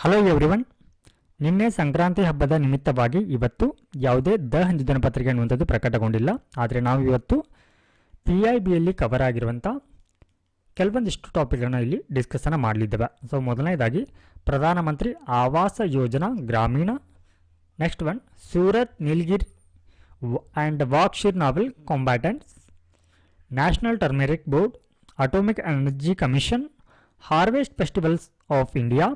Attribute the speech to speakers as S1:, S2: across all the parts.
S1: Hello everyone ನಿನ್ನೆ ಸಂಕ್ರಾಂತಿ ಹಬ್ಬದ ನಿಮಿತ್ತವಾಗಿ ಇವತ್ತು ಯಾವುದೇ ದ ಹಂಜು ಪತ್ರಿಕೆ ಅನ್ನುವಂಥದ್ದು ಪ್ರಕಟಗೊಂಡಿಲ್ಲ. ಆದರೆ ನಾವು ಇವತ್ತು ಪಿ ಐ ಬಿಯಲ್ಲಿ ಕವರ್ ಆಗಿರುವಂಥ ಕೆಲವೊಂದಿಷ್ಟು ಟಾಪಿಕ್ಗಳನ್ನ ಇಲ್ಲಿ ಡಿಸ್ಕಸನ್ನು ಮಾಡಲಿದ್ದೇವೆ. ಸೊ ಮೊದಲನೇದಾಗಿ Pradhanmantri Awas Yojana Gramin. Next one Surat Nilgiri and Vagsheer naval combatants national turmeric board atomic energy commission harvest festivals of India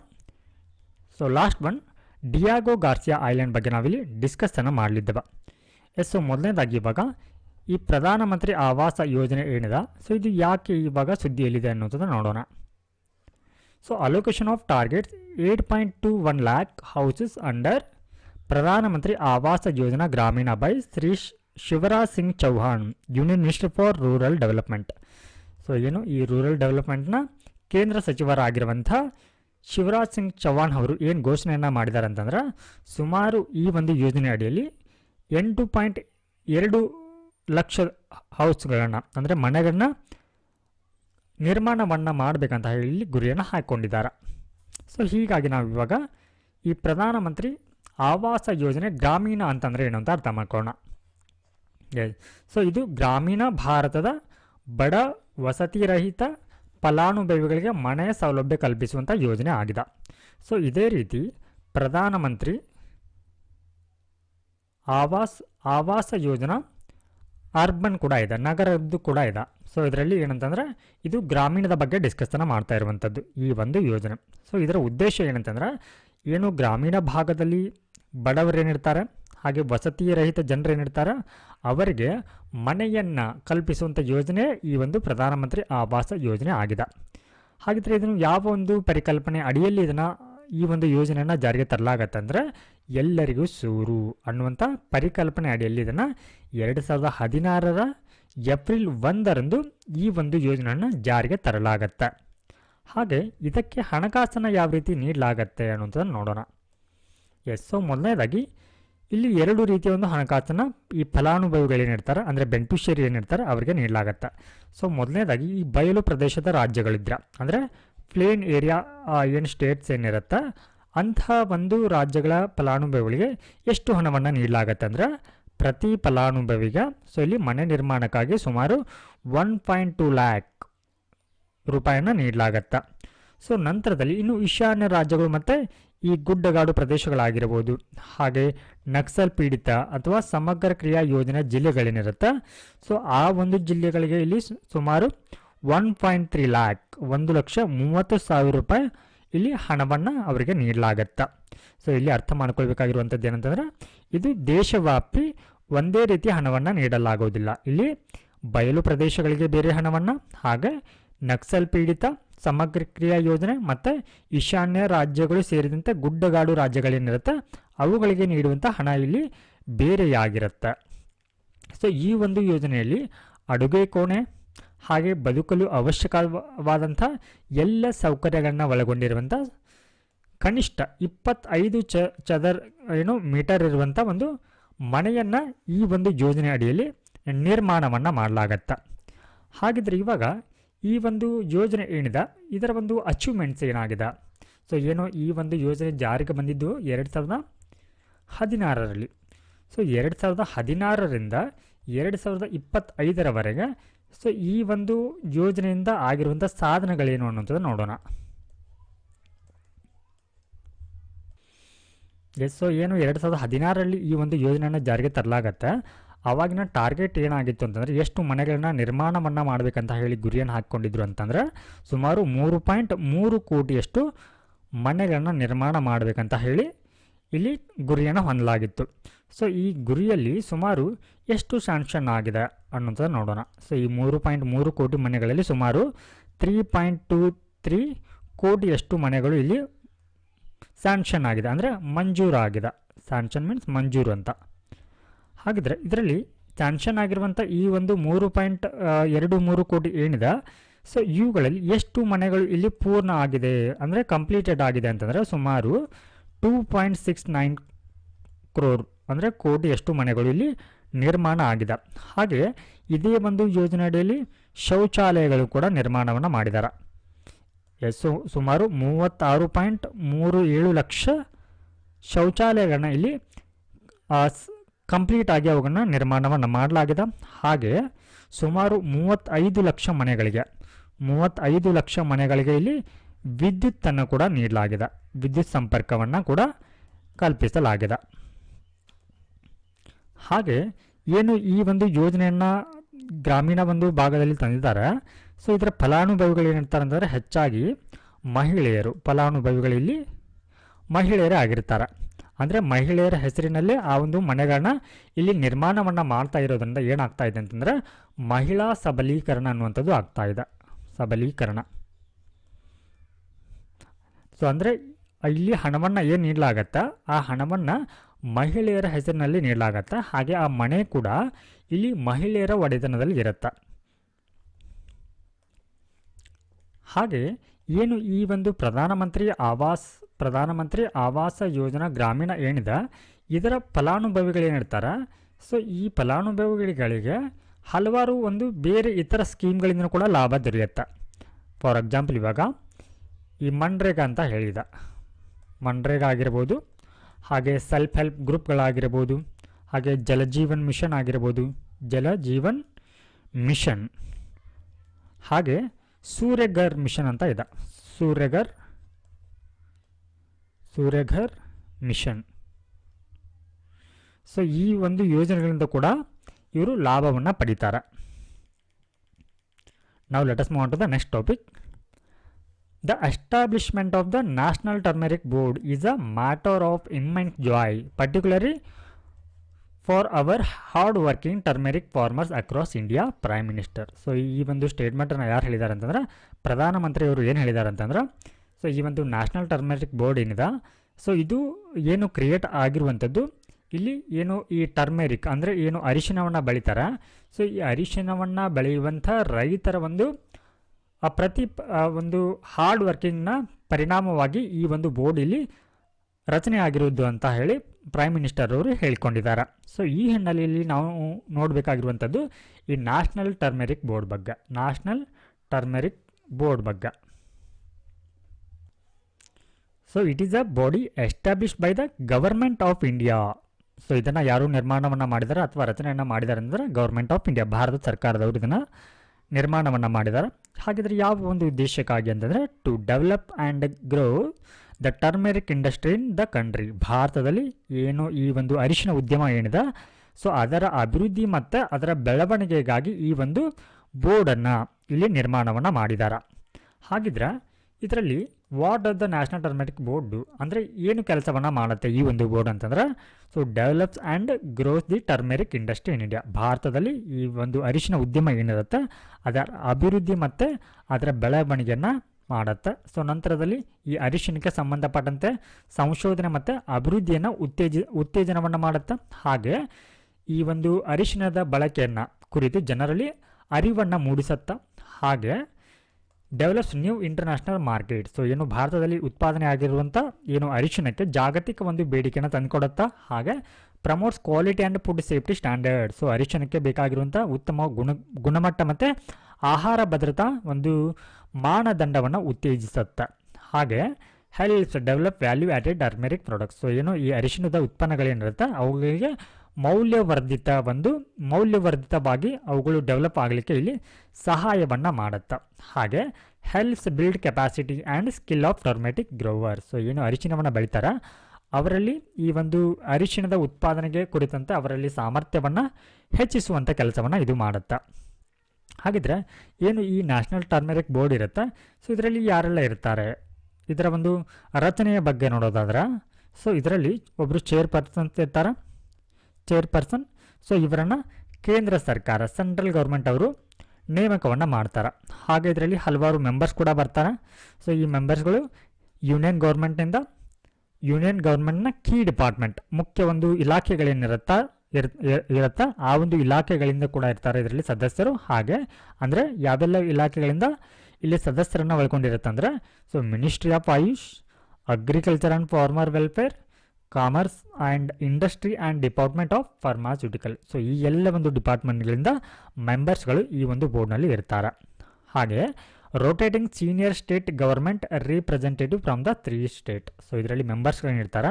S1: so last one Diego Garcia island ಬಗ್ಗೆ ನಾವಿಲ್ಲಿ ಡಿಸ್ಕಸನ್ನು ಮಾಡಲಿದ್ದೇವೆ. S so ಮೊದಲನೇದಾಗಿ ಇವಾಗ ಈ ಪ್ರಧಾನಮಂತ್ರಿ ಆವಾಸ ಯೋಜನೆ ಏನಿದೆ? ಸೊ ಇದು ಯಾಕೆ ಇವಾಗ ಸುದ್ದಿಯಲ್ಲಿದೆ ಅನ್ನೋದನ್ನು ನೋಡೋಣ. So allocation of targets eight point two one lakh houses under Pradhanmantri Awas Yojana Gramin by Shri Shivraj Singh Chauhan union minister for rural development so ಏನು ಈ ರೂರಲ್ ಡೆವಲಪ್ಮೆಂಟ್ನ ಕೇಂದ್ರ ಸಚಿವರಾಗಿರುವಂಥ ಶಿವರಾಜ್ ಸಿಂಗ್ ಚೌಹಾಣ್ ಅವರು ಏನು ಘೋಷಣೆಯನ್ನು ಮಾಡಿದ್ದಾರೆ ಅಂತಂದ್ರೆ ಸುಮಾರು ಈ ಒಂದು ಯೋಜನೆ ಅಡಿಯಲ್ಲಿ ಎಂಟು ಪಾಯಿಂಟ್ ಎರಡು ಲಕ್ಷ ಹೌಸ್ಗಳನ್ನು, ಅಂದರೆ ಮನೆಗಳನ್ನ ನಿರ್ಮಾಣವನ್ನು ಮಾಡಬೇಕಂತ ಹೇಳಿ ಗುರಿಯನ್ನು ಹಾಕ್ಕೊಂಡಿದ್ದಾರೆ ಸೊ ಹೀಗಾಗಿ ನಾವು ಇವಾಗ ಈ ಪ್ರಧಾನಮಂತ್ರಿ ಆವಾಸ ಯೋಜನೆ ಗ್ರಾಮೀಣ ಅಂತಂದರೆ ಏನು ಅಂತ ಅರ್ಥ ಮಾಡ್ಕೊಳ್ಳೋಣ. ಸೊ ಇದು ಗ್ರಾಮೀಣ ಭಾರತದ ಬಡ ವಸತಿರಹಿತ ಫಲಾನುಭವಿಗಳಿಗೆ ಮನೆ ಸೌಲಭ್ಯ ಕಲ್ಪಿಸುವಂಥ ಯೋಜನೆ ಆಗಿದೆ. ಸೊ ಇದೇ ರೀತಿ ಪ್ರಧಾನಮಂತ್ರಿ ಆವಾಸ್, ಆವಾಸ ಯೋಜನಾ ಅರ್ಬನ್ ಕೂಡ ಇದೆ, ನಗರದ್ದು ಕೂಡ ಇದೆ. ಸೊ ಇದರಲ್ಲಿ ಏನಂತಂದರೆ ಇದು ಗ್ರಾಮೀಣದ ಬಗ್ಗೆ ಡಿಸ್ಕಸ್ನ ಮಾಡ್ತಾ ಇರುವಂಥದ್ದು ಈ ಒಂದು ಯೋಜನೆ. ಸೊ ಇದರ ಉದ್ದೇಶ ಏನಂತಂದ್ರೆ ಏನು ಗ್ರಾಮೀಣ ಭಾಗದಲ್ಲಿ ಬಡವರೇನಿರ್ತಾರೆ ಹಾಗೆ ವಸತಿ ರಹಿತ ಜನರು ಏನಿರ್ತಾರೆ ಅವರಿಗೆ ಮನೆಯನ್ನು ಕಲ್ಪಿಸುವಂಥ ಯೋಜನೆ ಈ ಒಂದು ಪ್ರಧಾನಮಂತ್ರಿ ಆವಾಸ ಯೋಜನೆ ಆಗಿದೆ. ಹಾಗಿದ್ರೆ ಇದನ್ನು ಯಾವ ಒಂದು ಪರಿಕಲ್ಪನೆ ಅಡಿಯಲ್ಲಿ ಇದನ್ನು ಈ ಒಂದು ಯೋಜನೆಯನ್ನು ಜಾರಿಗೆ ತರಲಾಗತ್ತೆ ಅಂದರೆ ಎಲ್ಲರಿಗೂ ಸೂರು ಅನ್ನುವಂಥ ಪರಿಕಲ್ಪನೆ ಅಡಿಯಲ್ಲಿ ಇದನ್ನು ಎರಡು ಸಾವಿರದ ಹದಿನಾರರ ಏಪ್ರಿಲ್ ಒಂದರಂದು ಈ ಒಂದು ಯೋಜನೆಯನ್ನು ಜಾರಿಗೆ ತರಲಾಗತ್ತೆ. ಹಾಗೆ ಇದಕ್ಕೆ ಹಣಕಾಸನ್ನು ಯಾವ ರೀತಿ ನೀಡಲಾಗತ್ತೆ ಅನ್ನುವಂಥದ್ದನ್ನು ನೋಡೋಣ. ಎಸ್, ಸೊ ಮೊದಲನೇದಾಗಿ ಇಲ್ಲಿ ಎರಡು ರೀತಿಯ ಒಂದು ಹಣಕಾಸನ್ನು ಈ ಫಲಾನುಭವಿಗಳು ಏನಿರ್ತಾರೆ ಅಂದರೆ ಬೆನಿಫಿಷರಿ ಏನಿರ್ತಾರೆ ಅವರಿಗೆ ನೀಡಲಾಗತ್ತೆ. ಸೊ ಮೊದಲನೇದಾಗಿ ಈ ಬಯಲು ಪ್ರದೇಶದ ರಾಜ್ಯಗಳಿದ್ರೆ. ಅಂದರೆ ಪ್ಲೇನ್ ಏರಿಯಾ ಏನು ಸ್ಟೇಟ್ಸ್ ಏನಿರುತ್ತೆ ಅಂತಹ ಒಂದು ರಾಜ್ಯಗಳ ಫಲಾನುಭವಿಗಳಿಗೆ ಎಷ್ಟು ಹಣವನ್ನು ನೀಡಲಾಗತ್ತೆ ಅಂದರೆ ಪ್ರತಿ ಫಲಾನುಭವಿಗೆ ಸೊ ಇಲ್ಲಿ ಮನೆ ನಿರ್ಮಾಣಕ್ಕಾಗಿ ಸುಮಾರು ಒನ್ ಪಾಯಿಂಟ್ ಟು ಲ್ಯಾಕ್ ರೂಪಾಯಿಯನ್ನು ನೀಡಲಾಗತ್ತೆ. ಸೊ ನಂತರದಲ್ಲಿ ಇನ್ನು ಈಶಾನ್ಯ ರಾಜ್ಯಗಳು ಮತ್ತು ಈ ಗುಡ್ಡಗಾಡು ಪ್ರದೇಶಗಳಾಗಿರಬಹುದು. ಹಾಗೆ ನಕ್ಸಲ್ ಪೀಡಿತ ಅಥವಾ ಸಮಗ್ರ ಕ್ರಿಯಾ ಯೋಜನೆ ಜಿಲ್ಲೆಗಳೇನಿರುತ್ತೆ? ಸೊ ಆ ಒಂದು ಜಿಲ್ಲೆಗಳಿಗೆ ಇಲ್ಲಿ ಸುಮಾರು ಒನ್ ಪಾಯಿಂಟ್ ತ್ರೀ ಲ್ಯಾಕ್ ಒಂದು ಲಕ್ಷ ಮೂವತ್ತು ಸಾವಿರ ರೂಪಾಯಿ ಇಲ್ಲಿ ಹಣವನ್ನು ಅವರಿಗೆ ನೀಡಲಾಗತ್ತೆ? ಸೊ ಇಲ್ಲಿ ಅರ್ಥ ಮಾಡ್ಕೊಳ್ಬೇಕಾಗಿರುವಂಥದ್ದು ಏನಂತಂದ್ರೆ, ಇದು ದೇಶವ್ಯಾಪಿ ಒಂದೇ ರೀತಿ ಹಣವನ್ನು ನೀಡಲಾಗುವುದಿಲ್ಲ. ಇಲ್ಲಿ ಬಯಲು ಪ್ರದೇಶಗಳಿಗೆ ಬೇರೆ ಹಣವನ್ನು, ಹಾಗೆ ನಕ್ಸಲ್ ಪೀಡಿತ ಸಮಗ್ರ ಕ್ರಿಯಾ ಯೋಜನೆ ಮತ್ತು ಈಶಾನ್ಯ ರಾಜ್ಯಗಳು ಸೇರಿದಂತೆ ಗುಡ್ಡಗಾಡು ರಾಜ್ಯಗಳೇನಿರುತ್ತೆ, ಅವುಗಳಿಗೆ ನೀಡುವಂಥ ಹಣ ಇಲ್ಲಿ ಬೇರೆಯಾಗಿರುತ್ತೆ. ಸೊ ಈ ಒಂದು ಯೋಜನೆಯಲ್ಲಿ ಅಡುಗೆ ಕೋಣೆ ಹಾಗೆ ಬದುಕಲು ಅವಶ್ಯಕವಾದಂಥ ಎಲ್ಲ ಸೌಕರ್ಯಗಳನ್ನ ಒಳಗೊಂಡಿರುವಂಥ ಕನಿಷ್ಠ ಇಪ್ಪತ್ತೈದು ಚ, ಚದರ್, ಏನು ಮೀಟರ್ ಇರುವಂಥ ಒಂದು ಮನೆಯನ್ನು ಈ ಒಂದು ಯೋಜನೆ ಅಡಿಯಲ್ಲಿ ನಿರ್ಮಾಣವನ್ನು ಮಾಡಲಾಗತ್ತೆ. ಹಾಗಿದ್ರೆ ಇವಾಗ ಈ ಒಂದು ಯೋಜನೆ ಏನಿದೆ? ಇದರ ಒಂದು ಅಚೀವ್ಮೆಂಟ್ಸ್ ಏನಾಗಿದೆ? ಸೊ ಏನೋ ಈ ಒಂದು ಯೋಜನೆ ಜಾರಿಗೆ ಬಂದಿದ್ದು ಎರಡು ಸಾವಿರದ ಹದಿನಾರರಲ್ಲಿ. ಸೊ ಎರಡು ಸಾವಿರದ ಹದಿನಾರರಿಂದ ಎರಡು ಸಾವಿರದ ಇಪ್ಪತ್ತೈದರವರೆಗೆ ಸೊ ಈ ಒಂದು ಯೋಜನೆಯಿಂದ ಆಗಿರುವಂಥ ಸಾಧನೆಗಳೇನು ಅನ್ನೋಂಥದ್ದು ನೋಡೋಣ. ಎಸ್ ಸೊ ಏನು ಎರಡು ಸಾವಿರದ ಹದಿನಾರರಲ್ಲಿ ಈ ಒಂದು ಯೋಜನೆಯನ್ನು ಜಾರಿಗೆ ತರಲಾಗತ್ತೆ? ಆವಾಗಿನ ಟಾರ್ಗೆಟ್ ಏನಾಗಿತ್ತು ಅಂತಂದರೆ ಎಷ್ಟು ಮನೆಗಳನ್ನ ನಿರ್ಮಾಣವನ್ನು ಮಾಡಬೇಕಂತ ಹೇಳಿ ಗುರಿಯನ್ನು ಹಾಕ್ಕೊಂಡಿದ್ರು ಅಂತಂದರೆ ಸುಮಾರು ಮೂರು ಪಾಯಿಂಟ್ ಮೂರು ಕೋಟಿಯಷ್ಟು ಮನೆಗಳನ್ನು ನಿರ್ಮಾಣ ಮಾಡಬೇಕಂತ ಹೇಳಿ ಇಲ್ಲಿ ಗುರಿಯನ್ನು ಹೊಂದಲಾಗಿತ್ತು. ಸೊ, ಈ ಗುರಿಯಲ್ಲಿ ಸುಮಾರು ಎಷ್ಟು ಸ್ಯಾಂಕ್ಷನ್ ಆಗಿದೆ ಅನ್ನೋಂಥದ್ದು ನೋಡೋಣ. ಸೊ, ಈ ಮೂರು ಪಾಯಿಂಟ್ ಮೂರು ಕೋಟಿ ಮನೆಗಳಲ್ಲಿ ಸುಮಾರು ತ್ರೀ ಪಾಯಿಂಟ್ ಟು ತ್ರೀ ಕೋಟಿಯಷ್ಟು ಮನೆಗಳು ಇಲ್ಲಿ ಸ್ಯಾಂಕ್ಷನ್ ಆಗಿದೆ. ಅಂದರೆ ಮಂಜೂರಾಗಿದೆ. ಸ್ಯಾಂಕ್ಷನ್ ಮೀನ್ಸ್ ಮಂಜೂರು ಅಂತ. ಹಾಗಿದ್ರೆ ಇದರಲ್ಲಿ ಸ್ಯಾಂಕ್ಷನ್ ಆಗಿರುವಂಥ ಈ ಒಂದು ಮೂರು ಪಾಯಿಂಟ್ ಎರಡು ಮೂರು ಕೋಟಿ ಏನಿದೆ? ಸೊ ಇವುಗಳಲ್ಲಿ ಎಷ್ಟು ಮನೆಗಳು ಇಲ್ಲಿ ಪೂರ್ಣ ಆಗಿದೆ? ಅಂದರೆ ಕಂಪ್ಲೀಟೆಡ್ ಆಗಿದೆ ಅಂತಂದರೆ ಸುಮಾರು two point six nine crore ಅಂದರೆ ಕೋಟಿ ಎಷ್ಟು ಮನೆಗಳು ಇಲ್ಲಿ ನಿರ್ಮಾಣ ಆಗಿದೆ. ಹಾಗೆ ಇದೇ ಒಂದು ಯೋಜನೆ ಅಡಿಯಲ್ಲಿ ಶೌಚಾಲಯಗಳು ಕೂಡ ನಿರ್ಮಾಣವನ್ನು ಮಾಡಿದ್ದಾರೆ ಎಸ್, ಸು- ಸುಮಾರು ಮೂವತ್ತಾರು ಪಾಯಿಂಟ್ ಮೂರು ಏಳು ಲಕ್ಷ ಶೌಚಾಲಯಗಳನ್ನ ಇಲ್ಲಿ ಕಂಪ್ಲೀಟ್ ಆಗಿ ಅವುಗಳನ್ನು ನಿರ್ಮಾಣವನ್ನು ಮಾಡಲಾಗಿದೆ. ಹಾಗೆ ಸುಮಾರು ಮೂವತ್ತೈದು ಲಕ್ಷ ಮನೆಗಳಿಗೆ, ಮೂವತ್ತೈದು ಲಕ್ಷ ಮನೆಗಳಿಗೆ ಇಲ್ಲಿ ವಿದ್ಯುತ್ತನ್ನು ಕೂಡ ನೀಡಲಾಗಿದೆ. ವಿದ್ಯುತ್ ಸಂಪರ್ಕವನ್ನು ಕೂಡ ಕಲ್ಪಿಸಲಾಗಿದೆ. ಹಾಗೆ ಏನು ಈ ಒಂದು ಯೋಜನೆಯನ್ನು ಗ್ರಾಮೀಣ ಒಂದು ಭಾಗದಲ್ಲಿ ತಂದಿದ್ದಾರೆ. ಸೊ, ಇದರ ಫಲಾನುಭವಿಗಳು ಏನಿರ್ತಾರೆ ಅಂದರೆ ಹೆಚ್ಚಾಗಿ ಮಹಿಳೆಯರು ಫಲಾನುಭವಿಗಳಲ್ಲಿ ಮಹಿಳೆಯರೇ ಆಗಿರ್ತಾರೆ. ಅಂದರೆ ಮಹಿಳೆಯರ ಹೆಸರಿನಲ್ಲಿ ಆ ಒಂದು ಮನೆಗಳನ್ನ ಇಲ್ಲಿ ನಿರ್ಮಾಣವನ್ನು ಮಾಡ್ತಾ ಇರೋದ್ರಿಂದ ಏನಾಗ್ತಾ ಇದೆ ಅಂತಂದರೆ ಮಹಿಳಾ ಸಬಲೀಕರಣ ಅನ್ನುವಂಥದ್ದು ಆಗ್ತಾ ಇದೆ. ಸಬಲೀಕರಣ. ಸೊ ಅಂದರೆ ಇಲ್ಲಿ ಹಣವನ್ನು ಏನು ನೀಡಲಾಗತ್ತೆ? ಆ ಹಣವನ್ನು ಮಹಿಳೆಯರ ಹೆಸರಿನಲ್ಲಿ ನೀಡಲಾಗತ್ತೆ. ಹಾಗೆ ಆ ಮನೆ ಕೂಡ ಇಲ್ಲಿ ಮಹಿಳೆಯರ ಒಡೆತನದಲ್ಲಿ ಇರುತ್ತೆ. ಹಾಗೆ ಏನು ಈ ಒಂದು ಪ್ರಧಾನಮಂತ್ರಿ ಆವಾಸ್ ಪ್ರಧಾನಮಂತ್ರಿ ಆವಾಸ ಯೋಜನಾ ಗ್ರಾಮೀಣ ಏನಿದೆ, ಇದರ ಫಲಾನುಭವಿಗಳು ಏನಿರ್ತಾರೆ ಸೊ ಈ ಫಲಾನುಭವಿಗಳಿಗೆ ಹಲವಾರು ಒಂದು ಬೇರೆ ಇತರ ಸ್ಕೀಮ್ಗಳಿಂದ ಕೂಡ ಲಾಭ ದೊರೆಯುತ್ತೆ. ಫಾರ್ ಎಕ್ಸಾಂಪಲ್ ಇವಾಗ ಈ ಮನ್ರೇಗಾ ಅಂತ ಹೇಳಿದ. ಮನ್ರೇಗಾ ಆಗಿರ್ಬೋದು, ಹಾಗೆ ಸೆಲ್ಫ್ ಹೆಲ್ಪ್ ಗ್ರೂಪ್ಗಳಾಗಿರ್ಬೋದು ಹಾಗೆ ಜಲಜೀವನ್ ಮಿಷನ್ ಆಗಿರ್ಬೋದು ಜಲಜೀವನ್ ಮಿಷನ್. ಹಾಗೆ ಸೂರ್ಯಗರ್ ಮಿಷನ್ ಅಂತ ಇದೆ. ಸೂರ್ಯಘರ್ ಸೂರ್ಯಘರ್ ಮಿಷನ್. ಸೊ ಈ ಒಂದು ಯೋಜನೆಗಳಿಂದ ಕೂಡ ಇವರು ಲಾಭವನ್ನು ಪಡಿತಾರೆ. ನಾವು let's move to the next topic the establishment of the national turmeric board is a matter of immense joy particularly for our hard working turmeric farmers across India prime minister so ಈ ಒಂದು ಸ್ಟೇಟ್ಮೆಂಟನ್ನು ಯಾರು ಹೇಳಿದ್ದಾರೆ ಅಂತಂದ್ರೆ ಪ್ರಧಾನಮಂತ್ರಿಯವರು ಏನು ಹೇಳಿದ್ದಾರೆ ಅಂತಂದ್ರೆ ಸೊ, ಈ ಒಂದು ನ್ಯಾಷನಲ್ ಟರ್ಮೆರಿಕ್ ಬೋರ್ಡ್ ಏನಿದೆ, ಸೊ, ಇದು ಏನು ಕ್ರಿಯೇಟ್ ಆಗಿರುವಂಥದ್ದು, ಇಲ್ಲಿ ಏನು ಈ ಟರ್ಮೆರಿಕ್ ಅಂದರೆ ಏನು ಅರಿಶಿನವನ್ನು ಬೆಳೀತಾರೆ. ಸೊ, ಈ ಅರಿಶಿನವನ್ನು ಬೆಳೆಯುವಂಥ ರೈತರ ಒಂದು ಪ್ರತಿ ಒಂದು ಹಾರ್ಡ್ ವರ್ಕಿಂಗ್ನ ಪರಿಣಾಮವಾಗಿ ಈ ಒಂದು ಬೋರ್ಡ್ ಇಲ್ಲಿ ರಚನೆ ಆಗಿರುವುದು ಅಂತ ಹೇಳಿ ಪ್ರೈಮ್ ಮಿನಿಸ್ಟರ್ ಅವರು ಹೇಳ್ಕೊಂಡಿದ್ದಾರೆ. ಸೊ, ಈ ಹಿನ್ನೆಲೆಯಲ್ಲಿ ನಾವು ನೋಡಬೇಕಾಗಿರುವಂಥದ್ದು ಈ ನ್ಯಾಷನಲ್ ಟರ್ಮೆರಿಕ್ ಬೋರ್ಡ್ ಬಗ್ಗೆ ನ್ಯಾಷನಲ್ ಟರ್ಮೆರಿಕ್ ಬೋರ್ಡ್ ಬಗ್ಗೆ. So it is a body establish by the government of India so ಇದನ್ನು ಯಾರು ನಿರ್ಮಾಣವನ್ನು ಮಾಡಿದ್ದಾರೆ ಅಥವಾ ರಚನೆಯನ್ನು ಮಾಡಿದ್ದಾರೆ ಅಂದರೆ ಗೌರ್ಮೆಂಟ್ ಆಫ್ ಇಂಡಿಯಾ ಭಾರತ ಸರ್ಕಾರದವರು ಇದನ್ನು ನಿರ್ಮಾಣವನ್ನು ಮಾಡಿದ್ದಾರೆ ಹಾಗಿದ್ರೆ ಯಾವ ಒಂದು ಉದ್ದೇಶಕ್ಕಾಗಿ ಅಂತಂದರೆ to develop and grow the turmeric industry in the country ಭಾರತದಲ್ಲಿ ಏನು ಈ ಒಂದು ಅರಿಶಿನ ಉದ್ಯಮ ಏನಿದೆ? ಸೊ ಅದರ ಅಭಿವೃದ್ಧಿ ಮತ್ತು ಅದರ ಬೆಳವಣಿಗೆಗಾಗಿ ಈ ಒಂದು ಬೋರ್ಡನ್ನು ಇಲ್ಲಿ ನಿರ್ಮಾಣವನ್ನು ಮಾಡಿದ್ದಾರೆ ಹಾಗಿದ್ರೆ ಇದರಲ್ಲಿ what are the national turmeric board ಅಂದರೆ ಏನು ಕೆಲಸವನ್ನು ಮಾಡುತ್ತೆ ಈ ಒಂದು ಬೋರ್ಡ್ ಅಂತಂದ್ರೆ so develops and grows the turmeric industry in India ಭಾರತದಲ್ಲಿ ಈ ಒಂದು ಅರಿಶಿನ ಉದ್ಯಮ ಏನಿರುತ್ತೆ, ಅದರ ಅಭಿವೃದ್ಧಿ ಮತ್ತು ಅದರ ಬೆಳವಣಿಗೆಯನ್ನು ಮಾಡುತ್ತೆ. ಸೊ ನಂತರದಲ್ಲಿ ಈ ಅರಿಶಿನಕ್ಕೆ ಸಂಬಂಧಪಟ್ಟಂತೆ ಸಂಶೋಧನೆ ಮತ್ತು ಅಭಿವೃದ್ಧಿಯನ್ನು ಉತ್ತೇಜ, ಉತ್ತೇಜನವನ್ನು ಮಾಡುತ್ತೆ. ಹಾಗೆ ಈ ಒಂದು ಅರಿಶಿನದ ಬಳಕೆಯನ್ನು ಕುರಿತು ಜನರಲ್ಲಿ ಅರಿವನ್ನು ಮೂಡಿಸುತ್ತೆ. ಹಾಗೆ develops new international market so ಏನು ಭಾರತದಲ್ಲಿ ಉತ್ಪಾದನೆ ಆಗಿರುವಂಥ ಏನು ಅರಿಶಿನಕ್ಕೆ ಜಾಗತಿಕ ಒಂದು ಬೇಡಿಕೆಯನ್ನು ತಂದುಕೊಡುತ್ತಾ ಹಾಗೆ promotes quality and food safety standard so ಅರಿಶಿನಕ್ಕೆ ಬೇಕಾಗಿರುವಂಥ ಉತ್ತಮ ಗುಣ, ಗುಣಮಟ್ಟ ಮತ್ತು ಆಹಾರ ಭದ್ರತಾ ಒಂದು ಮಾನದಂಡವನ್ನು ಉತ್ತೇಜಿಸುತ್ತೆ. ಹಾಗೆ helps develop value added turmeric products so ಏನು ಈ ಅರಿಶಿಣದ ಉತ್ಪನ್ನಗಳೇನಿರುತ್ತೆ? ಅವುಗಳಿಗೆ ಮೌಲ್ಯವರ್ಧಿತ ಒಂದು ಮೌಲ್ಯವರ್ಧಿತವಾಗಿ ಅವುಗಳು ಡೆವಲಪ್ ಆಗಲಿಕ್ಕೆ ಇಲ್ಲಿ ಸಹಾಯವನ್ನು ಮಾಡುತ್ತೆ. ಹಾಗೆ helps build capacity and skill of turmeric grower so ಏನು ಅರಿಶಿನವನ್ನು ಬೆಳಿತಾರ? ಅವರಲ್ಲಿ ಈ ಒಂದು ಅರಿಶಿಣದ ಉತ್ಪಾದನೆಗೆ ಕುರಿತಂತೆ ಅವರಲ್ಲಿ ಸಾಮರ್ಥ್ಯವನ್ನು ಹೆಚ್ಚಿಸುವಂಥ ಕೆಲಸವನ್ನು ಇದು ಮಾಡುತ್ತೆ. ಹಾಗಿದ್ರೆ ಏನು ಈ ನ್ಯಾಷನಲ್ ಟರ್ಮೆರಿಕ್ ಬೋರ್ಡ್ ಇರುತ್ತೆ? ಸೊ ಇದರಲ್ಲಿ ಯಾರೆಲ್ಲ ಇರ್ತಾರೆ? ಇದರ ಒಂದು ರಚನೆಯ ಬಗ್ಗೆ ನೋಡೋದಾದ್ರೆ ಸೊ ಇದರಲ್ಲಿ ಒಬ್ಬರು ಚೇರ್ಪರ್ಸನ್ ಇರ್ತಾರೆ. ಚೇರ್ಪರ್ಸನ್ ಸೊ ಇವರನ್ನು ಕೇಂದ್ರ ಸರ್ಕಾರ ಸೆಂಟ್ರಲ್ ಗೌರ್ಮೆಂಟ್ ಅವರು ನೇಮಕವನ್ನು ಮಾಡ್ತಾರೆ. ಹಾಗೆ ಇದರಲ್ಲಿ ಹಲವಾರು ಮೆಂಬರ್ಸ್ ಕೂಡ ಬರ್ತಾರೆ. ಸೊ ಈ ಮೆಂಬರ್ಸ್ಗಳು ಯೂನಿಯನ್ ಗೌರ್ಮೆಂಟ್ನಿಂದ ಯೂನಿಯನ್ ಗೌರ್ಮೆಂಟ್ನ ಕೀ ಡಿಪಾರ್ಟ್ಮೆಂಟ್ ಮುಖ್ಯ ಒಂದು ಇಲಾಖೆಗಳೇನಿರುತ್ತಾ ಇರ್ ಇರ್- ಇರುತ್ತಾ, ಆ ಒಂದು ಇಲಾಖೆಗಳಿಂದ ಕೂಡ ಇರ್ತಾರೆ ಇದರಲ್ಲಿ ಸದಸ್ಯರು. ಹಾಗೆ ಅಂದರೆ ಯಾವೆಲ್ಲ ಇಲಾಖೆಗಳಿಂದ ಇಲ್ಲಿ ಸದಸ್ಯರನ್ನು ಒಳ್ಕೊಂಡಿರುತ್ತೆ ಅಂದರೆ so ministry of Ayush agriculture and farmer welfare commerce and industry and department of pharmaceutical so ಈ ಎಲ್ಲ ಒಂದು ಡಿಪಾರ್ಟ್ಮೆಂಟ್ಗಳಿಂದ ಮೆಂಬರ್ಸ್ಗಳು ಈ ಒಂದು ಬೋರ್ಡ್ನಲ್ಲಿ ಇರ್ತಾರೆ. ಹಾಗೆ rotating senior state government representative from the three state so ಇದರಲ್ಲಿ ಮೆಂಬರ್ಸ್ಗಳನ್ನ ಇರ್ತಾರೆ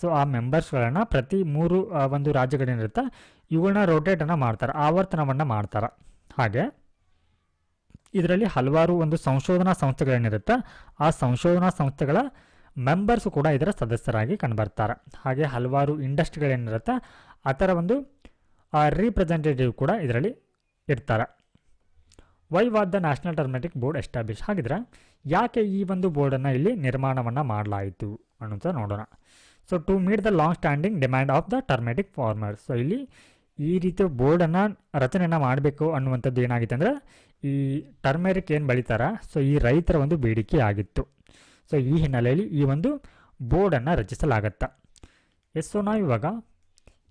S1: ಸೊ ಆ ಮೆಂಬರ್ಸ್ಗಳನ್ನು ಪ್ರತಿ ಮೂರು ಒಂದು ರಾಜ್ಯಗಳೇನಿರುತ್ತೆ ಇವುಗಳನ್ನ ರೋಟೇಟನ್ನು ಮಾಡ್ತಾರೆ, ಆವರ್ತನವನ್ನು ಮಾಡ್ತಾರೆ. ಹಾಗೆ, ಇದರಲ್ಲಿ ಹಲವಾರು ಒಂದು ಸಂಶೋಧನಾ ಸಂಸ್ಥೆಗಳೇನಿರುತ್ತೆ ಆ ಸಂಶೋಧನಾ ಸಂಸ್ಥೆಗಳ ಮೆಂಬರ್ಸು ಕೂಡ ಇದರ ಸದಸ್ಯರಾಗಿ ಕಂಡುಬರ್ತಾರೆ. ಹಾಗೆ ಹಲವಾರು ಇಂಡಸ್ಟ್ರಿಗಳೇನಿರುತ್ತೆ, ಆ ಥರ ಒಂದು ರೀಪ್ರೆಸೆಂಟೇಟಿವ್ ಕೂಡ ಇದರಲ್ಲಿ ಇರ್ತಾರೆ. Why was the national turmeric board establish ಹಾಗಿದ್ರೆ, ಯಾಕೆ ಈ ಒಂದು ಬೋರ್ಡನ್ನು ಇಲ್ಲಿ ನಿರ್ಮಾಣವನ್ನು ಮಾಡಲಾಯಿತು ಅನ್ನೋಂಥ ನೋಡೋಣ. So to meet the long standing demand of the turmeric farmers so ಇಲ್ಲಿ ಈ ರೀತಿ ಬೋರ್ಡನ್ನು ರಚನೆಯನ್ನು ಮಾಡಬೇಕು ಅನ್ನುವಂಥದ್ದು ಏನಾಗಿತ್ತು ಅಂದರೆ, ಈ ಟರ್ಮೆರಿಕ್ ಏನು ಬೆಳೀತಾರ ಸೊ ಈ ರೈತರ ಒಂದು ಬೇಡಿಕೆ ಆಗಿತ್ತು. ಸೊ ಈ ಹಿನ್ನೆಲೆಯಲ್ಲಿ ಈ ಒಂದು ಬೋರ್ಡನ್ನು ರಚಿಸಲಾಗತ್ತೆ. ಎಸ್ ಸೊ ನಾವು ಇವಾಗ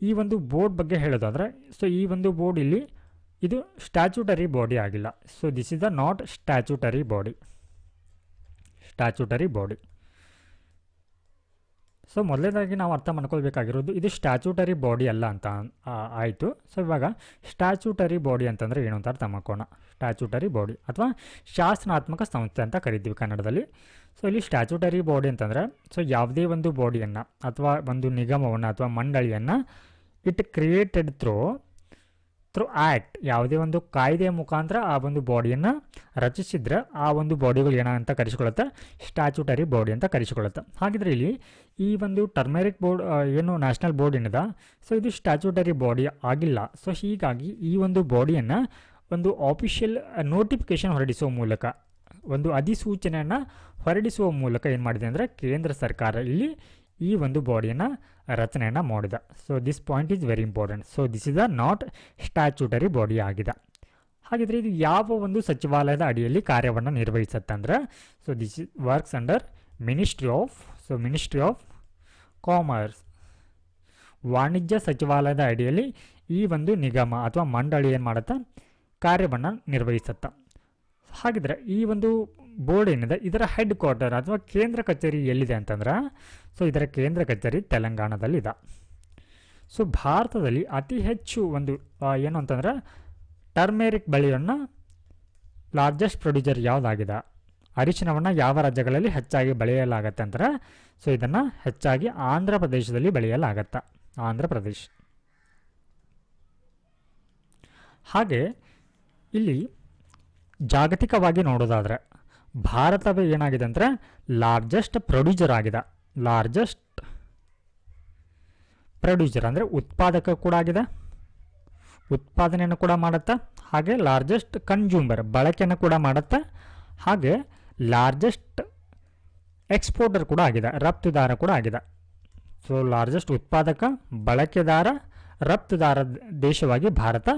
S1: ಈ ಒಂದು ಬೋರ್ಡ್ ಬಗ್ಗೆ ಹೇಳೋದಾದರೆ ಸೊ ಈ ಒಂದು ಬೋರ್ಡ್ ಇಲ್ಲಿ ಇದು ಸ್ಟ್ಯಾಚ್ಯೂಟರಿ ಬಾಡಿ ಆಗಿಲ್ಲ. So this is the not statutory body statutory body so ಮೊದಲನೇದಾಗಿ ನಾವು ಅರ್ಥ ಮಾಡ್ಕೊಳ್ಬೇಕಾಗಿರೋದು ಇದು ಸ್ಟ್ಯಾಚ್ಯೂಟರಿ ಬಾಡಿ ಅಲ್ಲ ಅಂತ. ಆಯಿತು. ಸೊ ಇವಾಗ ಸ್ಟ್ಯಾಚ್ಯೂಟರಿ ಬಾಡಿ ಅಂತಂದರೆ ಏನು ಅಂತ ಅರ್ಥ ಮಾಡ್ಕೋಣ ಸ್ಟ್ಯಾಚ್ಯೂಟರಿ ಬಾಡಿ ಅಥವಾ ಶಾಸನಾತ್ಮಕ ಸಂಸ್ಥೆ ಅಂತ ಕರಿತೀವಿ ಕನ್ನಡದಲ್ಲಿ. ಸೊ ಇಲ್ಲಿ ಸ್ಟ್ಯಾಚ್ಯೂಟರಿ ಬಾಡಿ ಅಂತಂದರೆ ಸೊ ಯಾವುದೇ ಒಂದು ಬಾಡಿಯನ್ನು ಅಥವಾ ಒಂದು ನಿಗಮವನ್ನು ಅಥವಾ ಮಂಡಳಿಯನ್ನು it created through through act ಯಾವುದೇ ಒಂದು ಕಾಯ್ದೆಯ ಮುಖಾಂತರ ಆ ಒಂದು ಬಾಡಿಯನ್ನು ರಚಿಸಿದ್ರೆ ಆ ಒಂದು ಬಾಡಿಗಳು ಏನಂತ ಕರೆಸಿಕೊಳ್ಳುತ್ತೆ? ಸ್ಟ್ಯಾಚ್ಯೂಟರಿ ಬಾಡಿ ಅಂತ ಕರೆಸಿಕೊಳ್ಳುತ್ತೆ. ಹಾಗಿದ್ರೆ ಇಲ್ಲಿ ಈ ಒಂದು ಟರ್ಮೆರಿಕ್ ಬೋರ್ಡ್ ಏನು ನ್ಯಾಷನಲ್ ಬೋರ್ಡ್ ಏನಿದೆ? ಸೊ ಇದು ಸ್ಟ್ಯಾಚ್ಯೂಟರಿ ಬಾಡಿ ಆಗಿಲ್ಲ. ಸೊ ಹೀಗಾಗಿ ಈ ಒಂದು ಬಾಡಿಯನ್ನು ಒಂದು ಆಫಿಷಿಯಲ್ ನೋಟಿಫಿಕೇಶನ್ ಹೊರಡಿಸುವ ಮೂಲಕ, ಒಂದು ಅಧಿಸೂಚನೆಯನ್ನು ಹೊರಡಿಸುವ ಮೂಲಕ ಏನು ಮಾಡಿದೆ ಅಂದರೆ ಕೇಂದ್ರ ಸರ್ಕಾರ ಇಲ್ಲಿ ಈ ಒಂದು ಬಾಡಿಯನ್ನು ರಚನೆಯನ್ನು ಮಾಡಿದ. So this point is very important so this is a not statutory body ಆಗಿದೆ. ಹಾಗಿದ್ರೆ ಇದು ಯಾವ ಒಂದು ಸಚಿವಾಲಯದ ಅಡಿಯಲ್ಲಿ ಕಾರ್ಯವನ್ನು ನಿರ್ವಹಿಸುತ್ತಂದ್ರೆ so this is works under ministry of so ministry of commerce ವಾಣಿಜ್ಯ ಸಚಿವಾಲಯದ ಅಡಿಯಲ್ಲಿ ಈ ಒಂದು ನಿಗಮ ಅಥವಾ ಮಂಡಳಿ ಏನು ಮಾಡುತ್ತೆ? ಕಾರ್ಯವನ್ನು ನಿರ್ವಹಿಸುತ್ತೆ. ಹಾಗಿದ್ರೆ ಈ ಒಂದು ಬೋರ್ಡ್ ಏನಿದೆ, ಇದರ ಹೆಡ್ ಕ್ವಾರ್ಟರ್ ಅಥವಾ ಕೇಂದ್ರ ಕಚೇರಿ ಎಲ್ಲಿದೆ ಅಂತಂದ್ರೆ ಸೊ ಇದರ ಕೇಂದ್ರ ಕಚೇರಿ ತೆಲಂಗಾಣದಲ್ಲಿದೆ. ಸೊ ಭಾರತದಲ್ಲಿ ಅತಿ ಹೆಚ್ಚು ಒಂದು ಏನು ಅಂತಂದ್ರೆ ಟರ್ಮೇರಿಕ್ ಬೆಳೆಯನ್ನು ಲಾರ್ಜೆಸ್ಟ್ ಪ್ರೊಡ್ಯೂಸರ್ ಯಾವುದಾಗಿದೆ? ಅರಿಶಿನವನ್ನು ಯಾವ ರಾಜ್ಯಗಳಲ್ಲಿ ಹೆಚ್ಚಾಗಿ ಬೆಳೆಯಲಾಗತ್ತೆ ಅಂದ್ರೆ ಸೊ ಇದನ್ನು ಹೆಚ್ಚಾಗಿ ಆಂಧ್ರ ಪ್ರದೇಶದಲ್ಲಿ ಬೆಳೆಯಲಾಗತ್ತೆ, ಆಂಧ್ರ ಪ್ರದೇಶ. ಹಾಗೆ ಇಲ್ಲಿ ಜಾಗತಿಕವಾಗಿ ನೋಡೋದಾದರೆ ಭಾರತವೇ ಏನಾಗಿದೆ ಅಂದರೆ ಲಾರ್ಜೆಸ್ಟ್ ಪ್ರೊಡ್ಯೂಸರ್ ಆಗಿದೆ. ಲಾರ್ಜೆಸ್ಟ್ ಪ್ರೊಡ್ಯೂಸರ್ ಅಂದರೆ ಉತ್ಪಾದಕ ಕೂಡ ಆಗಿದೆ. ಉತ್ಪಾದನೆಯನ್ನು ಕೂಡ ಮಾಡುತ್ತೆ. ಹಾಗೆ ಲಾರ್ಜೆಸ್ಟ್ ಕನ್ಸ್ಯೂಮರ್ ಬಳಕೆಯನ್ನು ಕೂಡ ಮಾಡುತ್ತೆ. ಹಾಗೆ ಲಾರ್ಜೆಸ್ಟ್ ಎಕ್ಸ್ಪೋರ್ಟರ್ ಕೂಡ ಆಗಿದೆ. ರಫ್ತುದಾರ ಕೂಡ ಆಗಿದೆ. ಸೊ ಲಾರ್ಜೆಸ್ಟ್ ಉತ್ಪಾದಕ, ಬಳಕೆದಾರ ರಫ್ತುದಾರ ದೇಶವಾಗಿ ಭಾರತ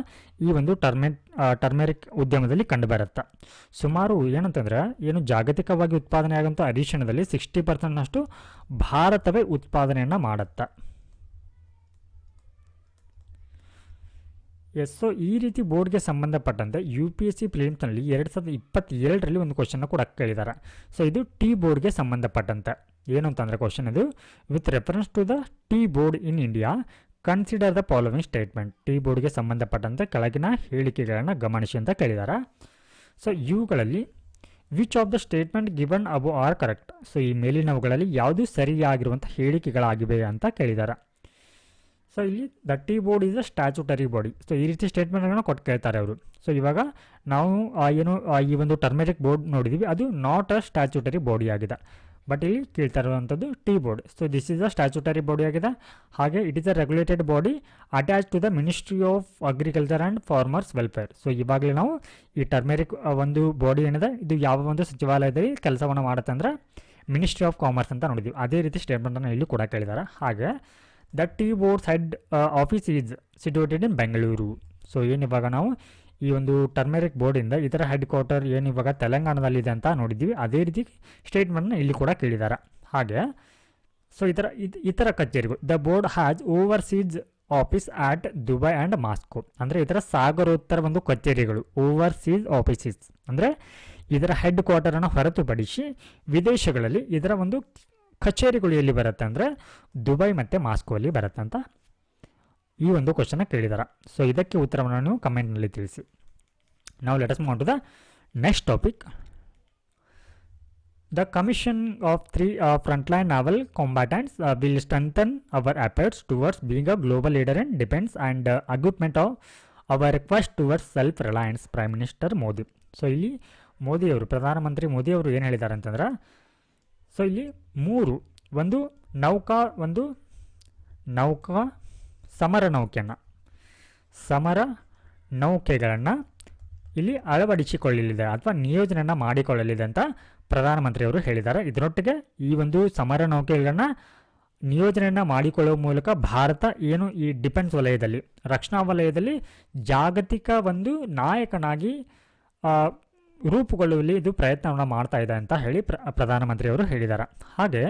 S1: ಈ ಒಂದು ಟರ್ಮೆ ಟರ್ಮೆರಿಕ್ ಉದ್ಯಮದಲ್ಲಿ ಕಂಡುಬರುತ್ತೆ. ಸುಮಾರು ಏನಂತಂದ್ರೆ, ಏನು ಜಾಗತಿಕವಾಗಿ ಉತ್ಪಾದನೆ ಆಗುವಂಥ ಅರಿಶಿಣದಲ್ಲಿ ಸಿಕ್ಸ್ಟಿ ಪರ್ಸೆಂಟ್ನಷ್ಟು ಭಾರತವೇ ಉತ್ಪಾದನೆಯನ್ನು ಮಾಡುತ್ತೆ. ಎಸ್ ಸೊ ಈ ರೀತಿ ಬೋರ್ಡ್ಗೆ ಸಂಬಂಧಪಟ್ಟಂತೆ ಯು ಪಿ ಎಸ್ ಸಿ ಪ್ಲಿಮ್ಸ್ನಲ್ಲಿ ಎರಡು ಸಾವಿರದ ಇಪ್ಪತ್ತೇಳರಲ್ಲಿ ಒಂದು ಕ್ವಶನ್ನ ಕೂಡ ಕೇಳಿದ್ದಾರೆ. ಸೊ ಇದು ಟಿ ಬೋರ್ಡ್ಗೆ ಸಂಬಂಧಪಟ್ಟಂತೆ. ಏನು ಅಂತಂದರೆ ಕ್ವಶನ್ ಇದು with reference to the tea board in India consider the following statement tea ಬೋರ್ಡ್ಗೆ ಸಂಬಂಧಪಟ್ಟಂತೆ ಕೆಳಗಿನ ಹೇಳಿಕೆಗಳನ್ನು ಗಮನಿಸಿ ಅಂತ ಕೇಳಿದ್ದಾರೆ ಸೊ ಇವುಗಳಲ್ಲಿ which of the statement given above are correct so ಈ ಮೇಲಿನವುಗಳಲ್ಲಿ ಯಾವುದು ಸರಿಯಾಗಿರುವಂಥ ಹೇಳಿಕೆಗಳಾಗಿವೆ ಅಂತ ಕೇಳಿದ್ದಾರೆ ಸೊ ಇಲ್ಲಿ the tea board is a statutory body so ಈ ರೀತಿ ಸ್ಟೇಟ್ಮೆಂಟ್ಗಳನ್ನ ಕೊಟ್ಟು ಕೇಳ್ತಾರೆ ಅವರು. ಸೊ ಇವಾಗ ನಾವು ಏನು ಈ ಒಂದು ಟರ್ಮೆರಿಕ್ ಬೋರ್ಡ್ ನೋಡಿದ್ದೀವಿ ಅದು ನಾಟ್ ಅ ಸ್ಟ್ಯಾಚುಟರಿ ಬಾಡಿ ಆಗಿದೆ. ಬಟ್ ಇಲ್ಲಿ ಕೇಳ್ತಾ ಇರುವಂಥದ್ದು tea board so this is a statutory body ಆಗಿದೆ. ಹಾಗೆ it is a regulated body attach to the ministry of agriculture and farmers welfare so ಇವಾಗಲೇ ನಾವು ಈ ಟರ್ಮೆರಿಕ್ ಒಂದು ಬಾಡಿ ಏನಿದೆ, ಇದು ಯಾವ ಒಂದು ಸಚಿವಾಲಯದಲ್ಲಿ ಕೆಲಸವನ್ನು ಮಾಡುತ್ತೆ ಅಂದರೆ ಮಿನಿಸ್ಟ್ರಿ ಆಫ್ ಕಾಮರ್ಸ್ ಅಂತ ನೋಡಿದ್ದೀವಿ ಅದೇ ರೀತಿ ಸ್ಟೇಟ್ಮೆಂಟನ್ನು ಇಲ್ಲಿ ಕೂಡ ಕೇಳಿದ್ದಾರೆ ಹಾಗೆ the tea board's head office is situated in Bengaluru so ಏನು ಇವಾಗ ನಾವು ಈ ಒಂದು ಟರ್ಮೆರಿಕ್ ಬೋರ್ಡಿಂದ ಇದರ ಹೆಡ್ ಕ್ವಾರ್ಟರ್ ಏನು ಇವಾಗ ತೆಲಂಗಾಣದಲ್ಲಿದೆ ಅಂತ ನೋಡಿದ್ದೀವಿ. ಅದೇ ರೀತಿ ಸ್ಟೇಟ್ಮೆಂಟ್ನ ಇಲ್ಲಿ ಕೂಡ ಕೇಳಿದ್ದಾರೆ ಹಾಗೆ ಸೊ ಇತರ ಇತರ ಕಚೇರಿಗಳು. The board has overseas office at Dubai and Moscow ಅಂದರೆ ಇದರ ಸಾಗರೋತ್ತರ ಒಂದು ಕಚೇರಿಗಳು ಓವರ್ ಸೀಸ್ ಆಫೀಸಸ್ ಅಂದರೆ ಇದರ ಹೆಡ್ ಕ್ವಾರ್ಟರನ್ನು ಹೊರತುಪಡಿಸಿ ವಿದೇಶಗಳಲ್ಲಿ ಇದರ ಒಂದು ಕಚೇರಿಗಳು ಎಲ್ಲಿ ಬರುತ್ತೆ ಅಂದರೆ ದುಬೈ ಮತ್ತು ಅಲ್ಲಿ ಬರುತ್ತೆ ಅಂತ ಈ ಒಂದು ಕ್ವಶನ್ನ ಕೇಳಿದ್ದಾರೆ ಸೊ ಇದಕ್ಕೆ ಉತ್ತರವನ್ನು ನೀವು ಕಮೆಂಟ್ನಲ್ಲಿ ತಿಳಿಸಿ. ನಾವು let's to the next topic the commission of three frontline naval combatants will strengthen our efforts towards being a global leader and defence and augment of our request towards self reliance prime minister Modi so ಇಲ್ಲಿ ಮೋದಿಯವರು ಪ್ರಧಾನಮಂತ್ರಿ ಮೋದಿಯವರು ಏನು ಹೇಳಿದ್ದಾರೆ ಅಂತಂದ್ರೆ so ಇಲ್ಲಿ ಮೂರು, ಒಂದು ನೌಕಾ ಒಂದು ನೌಕಾ ಸಮರ ನೌಕೆಯನ್ನು. ಸಮರ ನೌಕೆಗಳನ್ನು ಇಲ್ಲಿ ಅಳವಡಿಸಿಕೊಳ್ಳಲಿದೆ ಅಥವಾ ನಿಯೋಜನೆಯನ್ನು ಮಾಡಿಕೊಳ್ಳಲಿದೆ ಅಂತ ಪ್ರಧಾನಮಂತ್ರಿಯವರು ಹೇಳಿದ್ದಾರೆ. ಇದರೊಟ್ಟಿಗೆ ಈ ಒಂದು ಸಮರ ನೌಕೆಗಳನ್ನು ನಿಯೋಜನೆಯನ್ನು ಮಾಡಿಕೊಳ್ಳುವ ಮೂಲಕ ಭಾರತ ಏನು ಈ ಡಿಫೆನ್ಸ್ ವಲಯದಲ್ಲಿ, ರಕ್ಷಣಾ ವಲಯದಲ್ಲಿ ಜಾಗತಿಕ ಒಂದು ನಾಯಕನಾಗಿ ರೂಪುಗೊಳ್ಳುವಲ್ಲಿ ಇದು ಪ್ರಯತ್ನವನ್ನು ಮಾಡ್ತಾ ಇದೆ ಅಂತ ಹೇಳಿ ಪ್ರ, ಪ್ರಧಾನಮಂತ್ರಿಯವರು ಹೇಳಿದ್ದಾರೆ. ಹಾಗೆ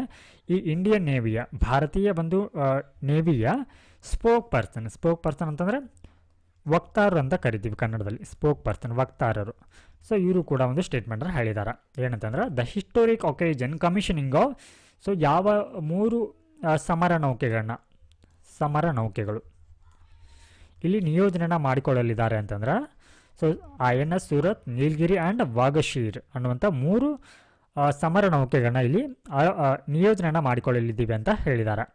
S1: ಈ ಇಂಡಿಯನ್ ನೇವಿಯ, ಭಾರತೀಯ ಒಂದು ನೇವಿಯ ಸ್ಪೋಕ್ ಪರ್ಸನ್ ಸ್ಪೋಕ್ ಪರ್ಸನ್ ಅಂತಂದರೆ ವಕ್ತಾರರು ಅಂತ ಕರಿತೀವಿ ಕನ್ನಡದಲ್ಲಿ ಸ್ಪೋಕ್ ಪರ್ಸನ್ ವಕ್ತಾರರು. ಸೊ ಇವರು ಕೂಡ ಒಂದು ಸ್ಟೇಟ್ಮೆಂಟನ್ನು ಹೇಳಿದ್ದಾರೆ ಏನಂತಂದ್ರೆ the historic occasion commissioning of so ಯಾವ ಮೂರು ಸಮರ ನೌಕೆಗಳನ್ನ, ಸಮರ ನೌಕೆಗಳು. ಇಲ್ಲಿ ನಿಯೋಜನೆನ ಮಾಡಿಕೊಳ್ಳಲಿದ್ದಾರೆ ಅಂತಂದ್ರೆ so I N S Surat, Nilgiri and Vagsheer ಅನ್ನುವಂಥ ಮೂರು ಸಮರ ನೌಕೆಗಳನ್ನ ಇಲ್ಲಿ ನಿಯೋಜನೆಯನ್ನು ಮಾಡಿಕೊಳ್ಳಲಿದ್ದೀವಿ ಅಂತ ಹೇಳಿದ್ದಾರೆ